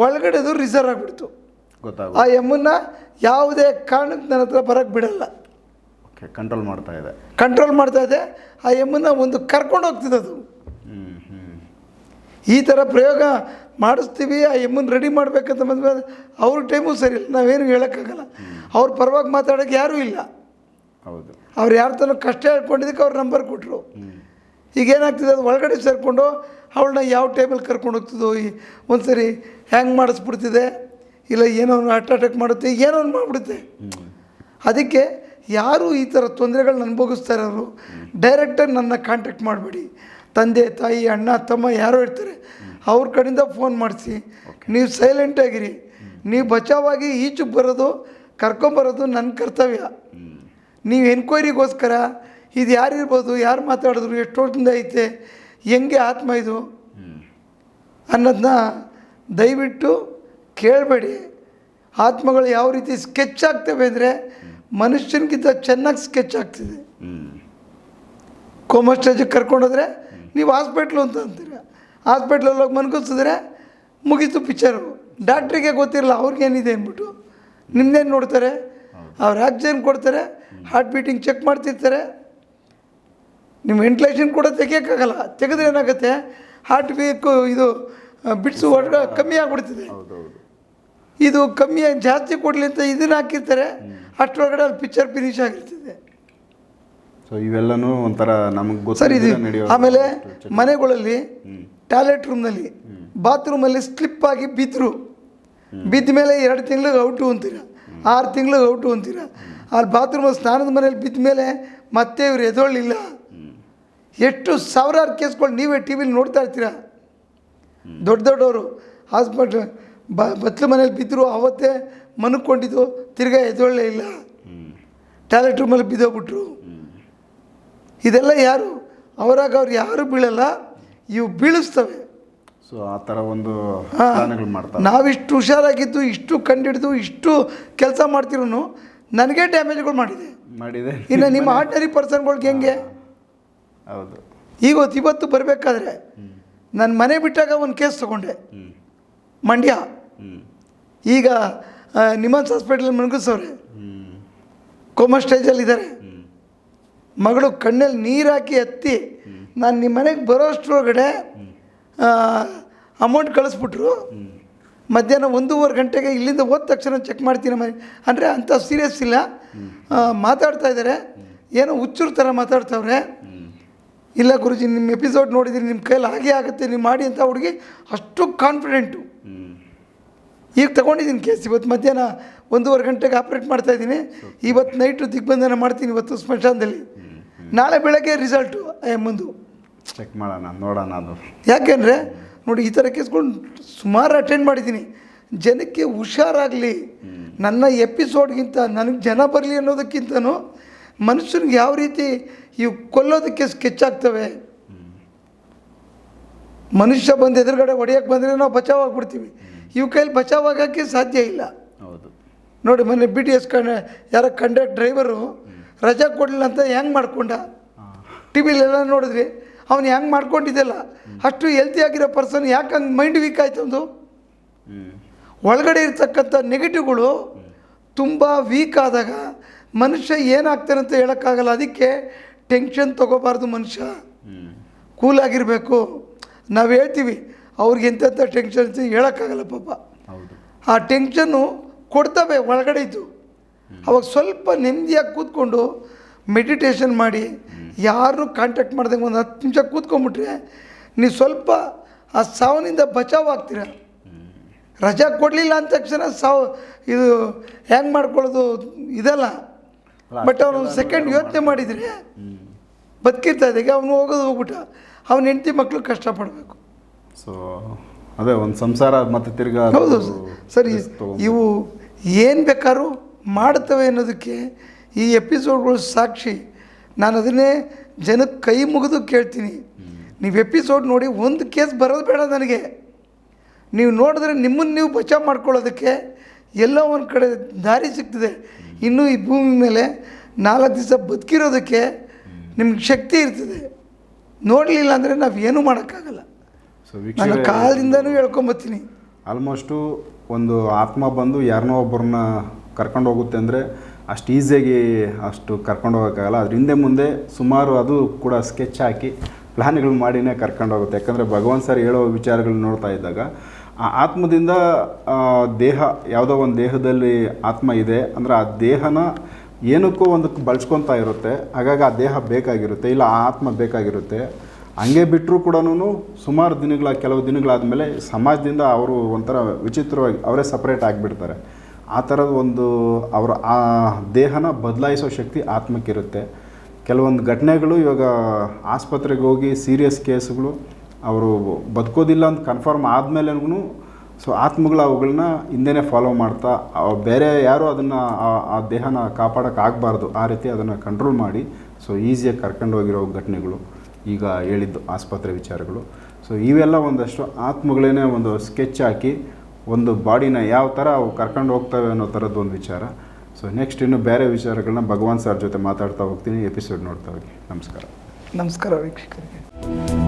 ಒಳಗಡೆದು ರಿಸರ್ವ್ ಆಗಿಬಿಡ್ತು. ಆ ಎಮ್ಮನ್ನ ಯಾವುದೇ ಕಾರಣಕ್ಕೆ ನನ್ನ ಹತ್ರ ಬರೋಕ್ಕೆ ಬಿಡಲ್ಲ. ಓಕೆ ಕಂಟ್ರೋಲ್ ಮಾಡ್ತಾ ಇದೆ. ಕಂಟ್ರೋಲ್ ಮಾಡ್ತಾ ಇದೆ. ಆ ಎಮ್ಮನ್ನ ಒಂದು ಕರ್ಕೊಂಡು ಹೋಗ್ತಿದೆ ಅದು ಈ ಥರ ಪ್ರಯೋಗ ಮಾಡಿಸ್ತೀವಿ ಆ ಯಮುನ ರೆಡಿ ಮಾಡಬೇಕಂತ ಬಂದ್ಮೇಲೆ ಅವ್ರ ಟೈಮು ಸರಿ ಇಲ್ಲ. ನಾವೇನು ಹೇಳೋಕ್ಕಾಗಲ್ಲ. ಅವ್ರ ಪರವಾಗಿ ಮಾತಾಡೋಕ್ಕೆ ಯಾರೂ ಇಲ್ಲ. ಹೌದು. ಅವ್ರು ಯಾರ ತನಕ ಕಷ್ಟ ಹೇಳ್ಕೊಂಡಿದ್ದಕ್ಕೆ ಅವ್ರ ನಂಬರ್ ಕೊಟ್ಟರು ಈಗ ಏನಾಗ್ತಿದೆ ಅದು ಒಳಗಡೆ ಸೇರಿಕೊಂಡು ಅವಳನ್ನ ಯಾವ ಟೇಬಲ್ ಕರ್ಕೊಂಡು ಹೋಗ್ತಿದ್ದೋ ಈ ಒಂದು ಸರಿ ಹ್ಯಾಂಗ್ ಮಾಡಿಸ್ಬಿಡ್ತಿದೆ. ಇಲ್ಲ ಏನೋ ಒಂದು ಹಾರ್ಟ್ ಅಟ್ಯಾಕ್ ಮಾಡುತ್ತೆ ಏನೋ ಒಂದು ಮಾಡಿಬಿಡುತ್ತೆ. ಅದಕ್ಕೆ ಯಾರು ಈ ಥರ ತೊಂದರೆಗಳನ್ನ ಅನುಭವಿಸ್ತಾ ಇರೋರು ಡೈರೆಕ್ಟಾಗಿ ನನ್ನ ಕಾಂಟ್ಯಾಕ್ಟ್ ಮಾಡಬೇಡಿ. ತಂದೆ ತಾಯಿ ಅಣ್ಣ ತಮ್ಮ ಯಾರೋ ಇರ್ತಾರೆ ಅವ್ರ ಕಡೆಯಿಂದ ಫೋನ್ ಮಾಡಿಸಿ. ನೀವು ಸೈಲೆಂಟಾಗಿರಿ ನೀವು ಬಚಾವಾಗಿ ಈಚೆಗೆ ಬರೋದು ಕರ್ಕೊಂಬರೋದು ನನ್ನ ಕರ್ತವ್ಯ. ನೀವು ಎನ್ಕ್ವೈರಿಗೋಸ್ಕರ ಇದು ಯಾರಿರ್ಬೋದು ಯಾರು ಮಾತಾಡಿದ್ರು ಎಷ್ಟು ವರ್ಷದಿಂದ ಐತೆ ಹೆಂಗೆ ಆತ್ಮ ಇದು? ಅನ್ನೋದನ್ನ ದಯವಿಟ್ಟು ಕೇಳಬೇಡಿ. ಆತ್ಮಗಳು ಯಾವ ರೀತಿ ಸ್ಕೆಚ್ ಆಗ್ತವೆ ಅಂದರೆ ಮನುಷ್ಯನಿಗಿಂತ ಚೆನ್ನಾಗಿ ಸ್ಕೆಚ್ ಆಗ್ತಿದೆ. ಕೋಮ ಸ್ಟೇಜಿಗೆ ಕರ್ಕೊಂಡೋದ್ರೆ ನೀವು ಹಾಸ್ಪಿಟ್ಲು ಅಂತ ಅಂತೀರ. ಹಾಸ್ಪಿಟ್ಲಲ್ಲಿ ಹೋಗಿ ಮನ್ಕೋಸಿದ್ರೆ ಮುಗೀತು ಪಿಕ್ಚರು ಡಾಕ್ಟ್ರಿಗೆ ಗೊತ್ತಿರಲ್ಲ ಅವ್ರಿಗೇನಿದೆ ಅಂದ್ಬಿಟ್ಟು. ನಿಮ್ಮನ್ನೇನು ನೋಡ್ತಾರೆ? ಅವ್ರು ಆಕ್ಸಿಜನ್ ಕೊಡ್ತಾರೆ ಹಾರ್ಟ್ ಬೀಟಿಂಗ್ ಚೆಕ್ ಮಾಡ್ತಿರ್ತಾರೆ. ನಿಮ್ಮ ವೆಂಟಿಲೇಷನ್ ಕೂಡ ತೆಗಿಯೋಕ್ಕಾಗಲ್ಲ. ತೆಗೆದ್ರೆ ಏನಾಗುತ್ತೆ? ಹಾರ್ಟ್ ಬೀಕು ಇದು ಬಿಟ್ಸು ಹೊರಗ ಕಮ್ಮಿ ಆಗ್ಬಿಡ್ತಿದೆ. ಇದು ಕಮ್ಮಿ ಜಾಸ್ತಿ ಕೊಡಲಿ ಅಂತ ಇದನ್ನ ಹಾಕಿರ್ತಾರೆ. ಅಷ್ಟರೊಳಗಡೆ ಅಲ್ಲಿ ಪಿಕ್ಚರ್ ಫಿನಿಶ್ ಆಗಿರ್ತದೆ. ಸೊ ಇವೆಲ್ಲನೂ ಒಂಥರ ನಮಗೆ ಸರ್ ಇದು ಆಮೇಲೆ ಮನೆಗಳಲ್ಲಿ. ಟಾಯ್ಲೆಟ್ ರೂಮ್ನಲ್ಲಿ ಬಾತ್ರೂಮಲ್ಲಿ ಸ್ಲಿಪ್ ಆಗಿ ಬಿದ್ದರು ಬಿದ್ದ ಮೇಲೆ ಎರಡು ತಿಂಗ್ಳಿಗೆ ಔಟು ಅಂತೀರ? ಆರು ತಿಂಗ್ಳಿಗೆ ಔಟು ಅಂತೀರ? ಅಲ್ಲಿ ಬಾತ್ರೂಮಲ್ಲಿ ಸ್ನಾನದ ಮನೇಲಿ ಬಿದ್ದ ಮೇಲೆ ಮತ್ತೆ ಇವ್ರು ಎದೊಳ್ಳಿಲ್ಲ. ಎಷ್ಟು ಸಾವಿರಾರು ಕೇಸ್ಗಳು ನೀವೇ ಟಿ ವಿಲಿ ನೋಡ್ತಾ ಇರ್ತೀರ? ದೊಡ್ಡ ದೊಡ್ಡವರು ಹಾಸ್ಪಿಟ್ಲ್ ಬ ಬತ್ಲು ಮನೇಲಿ ಬಿದ್ದರು ಆವತ್ತೇ ಮನಕ್ಕೊಂಡಿದ್ದು ತಿರ್ಗಾ ಎದೊಳ್ಳೆ ಇಲ್ಲ. ಟಾಯ್ಲೆಟ್ ರೂಮಲ್ಲಿ ಬಿದ್ದೋಗ್ಬಿಟ್ರು. ಇದೆಲ್ಲ ಯಾರು? ಅವರಾಗ ಅವ್ರು ಯಾರು ಬೀಳಲ್ಲ ಇವು ಬೀಳಿಸ್ತವೆ. ಸೊ ಆ ಥರ ಒಂದು. ಮಾಡ್ತಾರೆ. ನಾವಿಷ್ಟು ಹುಷಾರಾಗಿದ್ದು ಇಷ್ಟು ಕಂಡಿಡಿದು ಇಷ್ಟು ಕೆಲಸ ಮಾಡ್ತಿರೂ ನನಗೆ ಡ್ಯಾಮೇಜ್ಗಳು ಮಾಡಿದೆ. ಮಾಡಿದೆ. ಇನ್ನು ನಿಮ್ಮ ಆರ್ಡಿನರಿ ಪರ್ಸನ್ಗಳ್ಗೆ ಹೆಂಗೆ? ಹೌದು. ಈಗ ಇವತ್ತು ಬರಬೇಕಾದ್ರೆ ನಾನು ಮನೆ ಬಿಟ್ಟಾಗ ಒಂದು ಕೇಸ್ ತೊಗೊಂಡೆ. ಮಂಡ್ಯ. ಈಗ ನಿಮ್ಮನ್ಸ್ ಹಾಸ್ಪಿಟಲ್ ಕೊಮ ಸ್ಟೇಜಲ್ಲಿ ಇದ್ದಾರೆ ಮಗಳು ಕಣ್ಣಲ್ಲಿ ನೀರು ಹಾಕಿ ಎತ್ತಿ, ನಾನು ನಿಮ್ಮ ಮನೆಗೆ ಬರೋಷ್ಟ್ರೊಳಗಡೆ ಅಮೌಂಟ್ ಕಳಿಸ್ಬಿಟ್ರು. ಮಧ್ಯಾಹ್ನ ಒಂದೂವರೆ ಗಂಟೆಗೆ ಇಲ್ಲಿಂದ ಹೋದ ತಕ್ಷಣ ಚೆಕ್ ಮಾಡ್ತೀನಿ ಮನೆ. ಅಂದರೆ ಅಂಥ ಸೀರಿಯಸ್ ಇಲ್ಲ. ಮಾತಾಡ್ತಾ ಇದ್ದಾರೆ ಏನೋ ಹುಚ್ಚರು ಥರ ಮಾತಾಡ್ತಾವ್ರೆ. ಇಲ್ಲ ಗುರುಜಿ ನಿಮ್ಮ ಎಪಿಸೋಡ್ ನೋಡಿದ್ದೀನಿ ನಿಮ್ಮ ಕೈಯಲ್ಲಿ ಹಾಗೆ ಆಗುತ್ತೆ, ನೀವು ಮಾಡಿ ಅಂತ ಹುಡುಗಿ ಅಷ್ಟು ಕಾನ್ಫಿಡೆಂಟು ಈಗ ತೊಗೊಂಡಿದ್ದೀನಿ ಕೇಸ್ ಇವತ್ತು ಮಧ್ಯಾಹ್ನ ಒಂದೂವರೆ ಗಂಟೆಗೆ ಆಪ್ರೇಟ್ ಮಾಡ್ತಾ ಇದ್ದೀನಿ. ಇವತ್ತು ನೈಟು ದಿಗ್ಬಂಧನ ಮಾಡ್ತೀನಿ ಇವತ್ತು ಸ್ಮಶಾನದಲ್ಲಿ. ನಾಳೆ ಬೆಳಗ್ಗೆ ರಿಸಲ್ಟು ಮುಂದು. ಚೆಕ್ ಮಾಡೋಣ ನೋಡೋಣ ಅದು. ಯಾಕೆಂದರೆ ನೋಡಿ ಈ ಥರ ಕೇಸ್ಗಳು ಸುಮಾರು ಅಟೆಂಡ್ ಮಾಡಿದ್ದೀನಿ. ಜನಕ್ಕೆ ಹುಷಾರಾಗಲಿ. ನನ್ನ ಎಪಿಸೋಡ್ಗಿಂತ ನನಗೆ ಜನ ಬರಲಿ ಅನ್ನೋದಕ್ಕಿಂತನೂ ಮನುಷ್ಯನಿಗೆ ಯಾವ ರೀತಿ ಇವು ಕೊಲ್ಲೋದಕ್ಕೆ ಸ್ಕೆಚ್ ಆಗ್ತವೆ? ಮನುಷ್ಯ ಬಂದು ಎದುರುಗಡೆ ಹೊಡೆಯೋಕ್ಕೆ ಬಂದರೆ ನಾವು ಬಚಾವ್ ಆಗ್ಬಿಡ್ತೀವಿ. ಇವು ಕೈಲಿ ಬಚಾವ್ ಆಗೋಕ್ಕೆ ಸಾಧ್ಯ ಇಲ್ಲ. ಹೌದು. ನೋಡಿ ಮೊನ್ನೆ ಬಿ ಟಿ ಎಸ್ ಕಂಡ ಯಾರೋ ಕಂಡಕ್ಟ್ ಡ್ರೈವರು ರಜಾ ಕೊಡಲಿಲ್ಲ ಅಂತ ಹೆಂಗೆ ಮಾಡ್ಕೊಂಡ? ಟಿ ವಿಲೆಲ್ಲ ನೋಡಿದ್ರಿ ಅವನು ಹೆಂಗೆ ಮಾಡ್ಕೊಂಡಿದ್ದಲ್ಲ? ಅಷ್ಟು ಹೆಲ್ತಿ ಆಗಿರೋ ಪರ್ಸನ್ ಯಾಕೆ ಹಂಗೆ ಮೈಂಡ್ ವೀಕ್ ಆಯ್ತು ಒಂದು ಒಳಗಡೆ ಇರ್ತಕ್ಕಂಥ ನೆಗೆಟಿವ್ಗಳು ತುಂಬ ವೀಕ್ ಆದಾಗ ಮನುಷ್ಯ ಏನಾಗ್ತಾನೆ ಅಂತ ಹೇಳೋಕ್ಕಾಗಲ್ಲ. ಅದಕ್ಕೆ ಟೆನ್ಷನ್ ತೊಗೋಬಾರ್ದು ಮನುಷ್ಯ. ಕೂಲಾಗಿರಬೇಕು ನಾವು ಹೇಳ್ತೀವಿ ಅವ್ರಿಗೆ ಎಂತೆಂಥ ಟೆನ್ಷನ್ ಅಂತ ಹೇಳೋಕ್ಕಾಗಲ್ಲ ಪಾಪ. ಆ ಟೆನ್ಷನ್ನು ಕೊಡ್ತವೆ ಒಳಗಡೆ ಇದ್ದು. ಅವಾಗ ಸ್ವಲ್ಪ ನೆಮ್ಮದಿಯಾಗಿ ಕೂತ್ಕೊಂಡು ಮೆಡಿಟೇಷನ್ ಮಾಡಿ ಯಾರು ಕಾಂಟ್ಯಾಕ್ಟ್ ಮಾಡ್ದಂಗೆ ಒಂದು ಹತ್ತು ನಿಮಿಷ ಕೂತ್ಕೊಂಡ್ಬಿಟ್ರೆ ನೀವು ಸ್ವಲ್ಪ ಆ ಸಾವಿನಿಂದ ಬಚಾವ್ ಆಗ್ತೀರ ರಜಾ ಕೊಡಲಿಲ್ಲ ಅಂದ ತಕ್ಷಣ ಸಾವು ಇದು ಹೆಂಗೆ ಮಾಡ್ಕೊಳ್ಳೋದು ಇದಲ್ಲ. ಬಟ್ ಅವನು ಸೆಕೆಂಡ್ ಯೋಚನೆ ಮಾಡಿದರೆ ಬದುಕಿರ್ತಾ ಇದ್ದಾಗ ಅವನು ಹೋಗೋದು ಹೋಗ್ಬಿಟ್ಟ. ಅವನ ಹೆಂಡತಿ ಮಕ್ಕಳು ಕಷ್ಟಪಡಬೇಕು. ಸೊ ಅದೇ ಒಂದು ಸಂಸಾರ ಮತ್ತೆ ತಿರ್ಗಾ ಹೌದು ಸರಿ ಇವು ಏನು ಬೇಕಾದ್ರೂ ಮಾಡ್ತವೆ ಅನ್ನೋದಕ್ಕೆ ಈ ಎಪಿಸೋಡ್ಗಳು ಸಾಕ್ಷಿ. ನಾನು ಅದನ್ನೇ ಜನಕ್ಕೆ ಕೈ ಮುಗಿದು ಕೇಳ್ತೀನಿ. ನೀವು ಎಪಿಸೋಡ್ ನೋಡಿ ಒಂದು ಕೇಸ್ ಬರೋದು ಬೇಡ ನನಗೆ. ನೀವು ನೋಡಿದ್ರೆ ನಿಮ್ಮನ್ನು ನೀವು ಬಚಾವ್ ಮಾಡ್ಕೊಳ್ಳೋದಕ್ಕೆ ಎಲ್ಲೋ ಒಂದು ಕಡೆ ದಾರಿ ಸಿಗ್ತದೆ. ಇನ್ನೂ ಈ ಭೂಮಿ ಮೇಲೆ ನಾಲ್ಕು ದಿವಸ ಬದುಕಿರೋದಕ್ಕೆ ನಿಮ್ಗೆ ಶಕ್ತಿ ಇರ್ತದೆ. ನೋಡಲಿಲ್ಲ ಅಂದರೆ ನಾವು ಏನೂ ಮಾಡೋಕ್ಕಾಗಲ್ಲ. ಸೊ ವೀಕ್ಷಕರೇ ಕಾಲದಿಂದನೂ ಹೇಳ್ಕೊಂಬತ್ತೀನಿ ಆಲ್ಮೋಸ್ಟು ಒಂದು ಆತ್ಮ ಬಂದು ಯಾರನ್ನೋ ಒಬ್ಬರನ್ನ ಕರ್ಕೊಂಡು ಹೋಗುತ್ತೆ ಅಂದರೆ ಅಷ್ಟು ಈಸಿಯಾಗಿ ಅಷ್ಟು ಕರ್ಕೊಂಡು ಹೋಗೋಕ್ಕಾಗಲ್ಲ. ಅದ್ರ ಹಿಂದೆ ಮುಂದೆ ಸುಮಾರು ಅದು ಕೂಡ ಸ್ಕೆಚ್ ಹಾಕಿ ಪ್ಲ್ಯಾನ್ಗಳು ಮಾಡಿನೇ ಕರ್ಕೊಂಡು ಹೋಗುತ್ತೆ. ಯಾಕಂದರೆ ಭಗವಾನ್ ಸರ್ ಹೇಳೋ ವಿಚಾರಗಳನ್ನ ನೋಡ್ತಾ ಇದ್ದಾಗ ಆ ಆತ್ಮದಿಂದ ಆ, ದೇಹ ಯಾವುದೋ ಒಂದು ದೇಹದಲ್ಲಿ ಆತ್ಮ ಇದೆ ಅಂದರೆ ಆ ದೇಹನ ಏನಕ್ಕೂ ಒಂದಕ್ಕೆ ಬಳಸ್ಕೊತಾ ಇರುತ್ತೆ. ಹಾಗಾಗಿ ಆ ದೇಹ ಬೇಕಾಗಿರುತ್ತೆ ಇಲ್ಲ ಆ ಆತ್ಮ ಬೇಕಾಗಿರುತ್ತೆ. ಹಂಗೆ ಬಿಟ್ಟರೂ ಕೂಡ ಸುಮಾರು ದಿನಗಳ, ಕೆಲವು ದಿನಗಳಾದಮೇಲೆ ಸಮಾಜದಿಂದ ಅವರು ಒಂಥರ ವಿಚಿತ್ರವಾಗಿ ಅವರೇ ಸಪ್ರೇಟ್ ಆಗಿಬಿಡ್ತಾರೆ. ಆ ಥರದ ಒಂದು ಅವರ ಆ ದೇಹನ ಬದಲಾಯಿಸೋ ಶಕ್ತಿ ಆತ್ಮಕ್ಕಿರುತ್ತೆ. ಕೆಲವೊಂದು ಘಟನೆಗಳು ಇವಾಗ ಆಸ್ಪತ್ರೆಗೆ ಹೋಗಿ ಸೀರಿಯಸ್ ಕೇಸ್ಗಳು, ಅವರು ಬದುಕೋದಿಲ್ಲ ಅಂತ ಕನ್ಫರ್ಮ್ ಆದಮೇಲೆನೂ ಸೊ ಆತ್ಮಗಳು ಅವುಗಳನ್ನ ಹಿಂದೆನೇ ಫಾಲೋ ಮಾಡ್ತಾ ಬೇರೆ ಯಾರು ಅದನ್ನು ಆ ದೇಹನ ಕಾಪಾಡೋಕ್ಕಾಗಬಾರ್ದು ಆ ರೀತಿ ಅದನ್ನು ಕಂಟ್ರೋಲ್ ಮಾಡಿ, ಸೊ ಈಸಿಯಾಗಿ ಕರ್ಕೊಂಡು ಹೋಗಿರೋ ಘಟನೆಗಳು. ಈಗ ಹೇಳಿದ್ದು ಆಸ್ಪತ್ರೆ ವಿಚಾರಗಳು. ಸೊ ಇವೆಲ್ಲ ಒಂದಷ್ಟು ಆತ್ಮಗಳೇ ಒಂದು ಸ್ಕೆಚ್ ಹಾಕಿ ಒಂದು ಬಾಡಿನ ಯಾವ ಥರ ಅವು ಕರ್ಕೊಂಡು ಹೋಗ್ತವೆ ಅನ್ನೋ ಥರದ್ದು ಒಂದು ವಿಚಾರ. ಸೊ ನೆಕ್ಸ್ಟ್ ಇನ್ನು ಬೇರೆ ವಿಚಾರಗಳನ್ನ ಭಗವಾನ್ ಸರ್ ಜೊತೆ ಮಾತಾಡ್ತಾ ಹೋಗ್ತೀನಿ ಎಪಿಸೋಡ್ ನೋಡ್ತಾ ಹೋಗಿ. ನಮಸ್ಕಾರ. ನಮಸ್ಕಾರ ವೀಕ್ಷಕರಿಗೆ.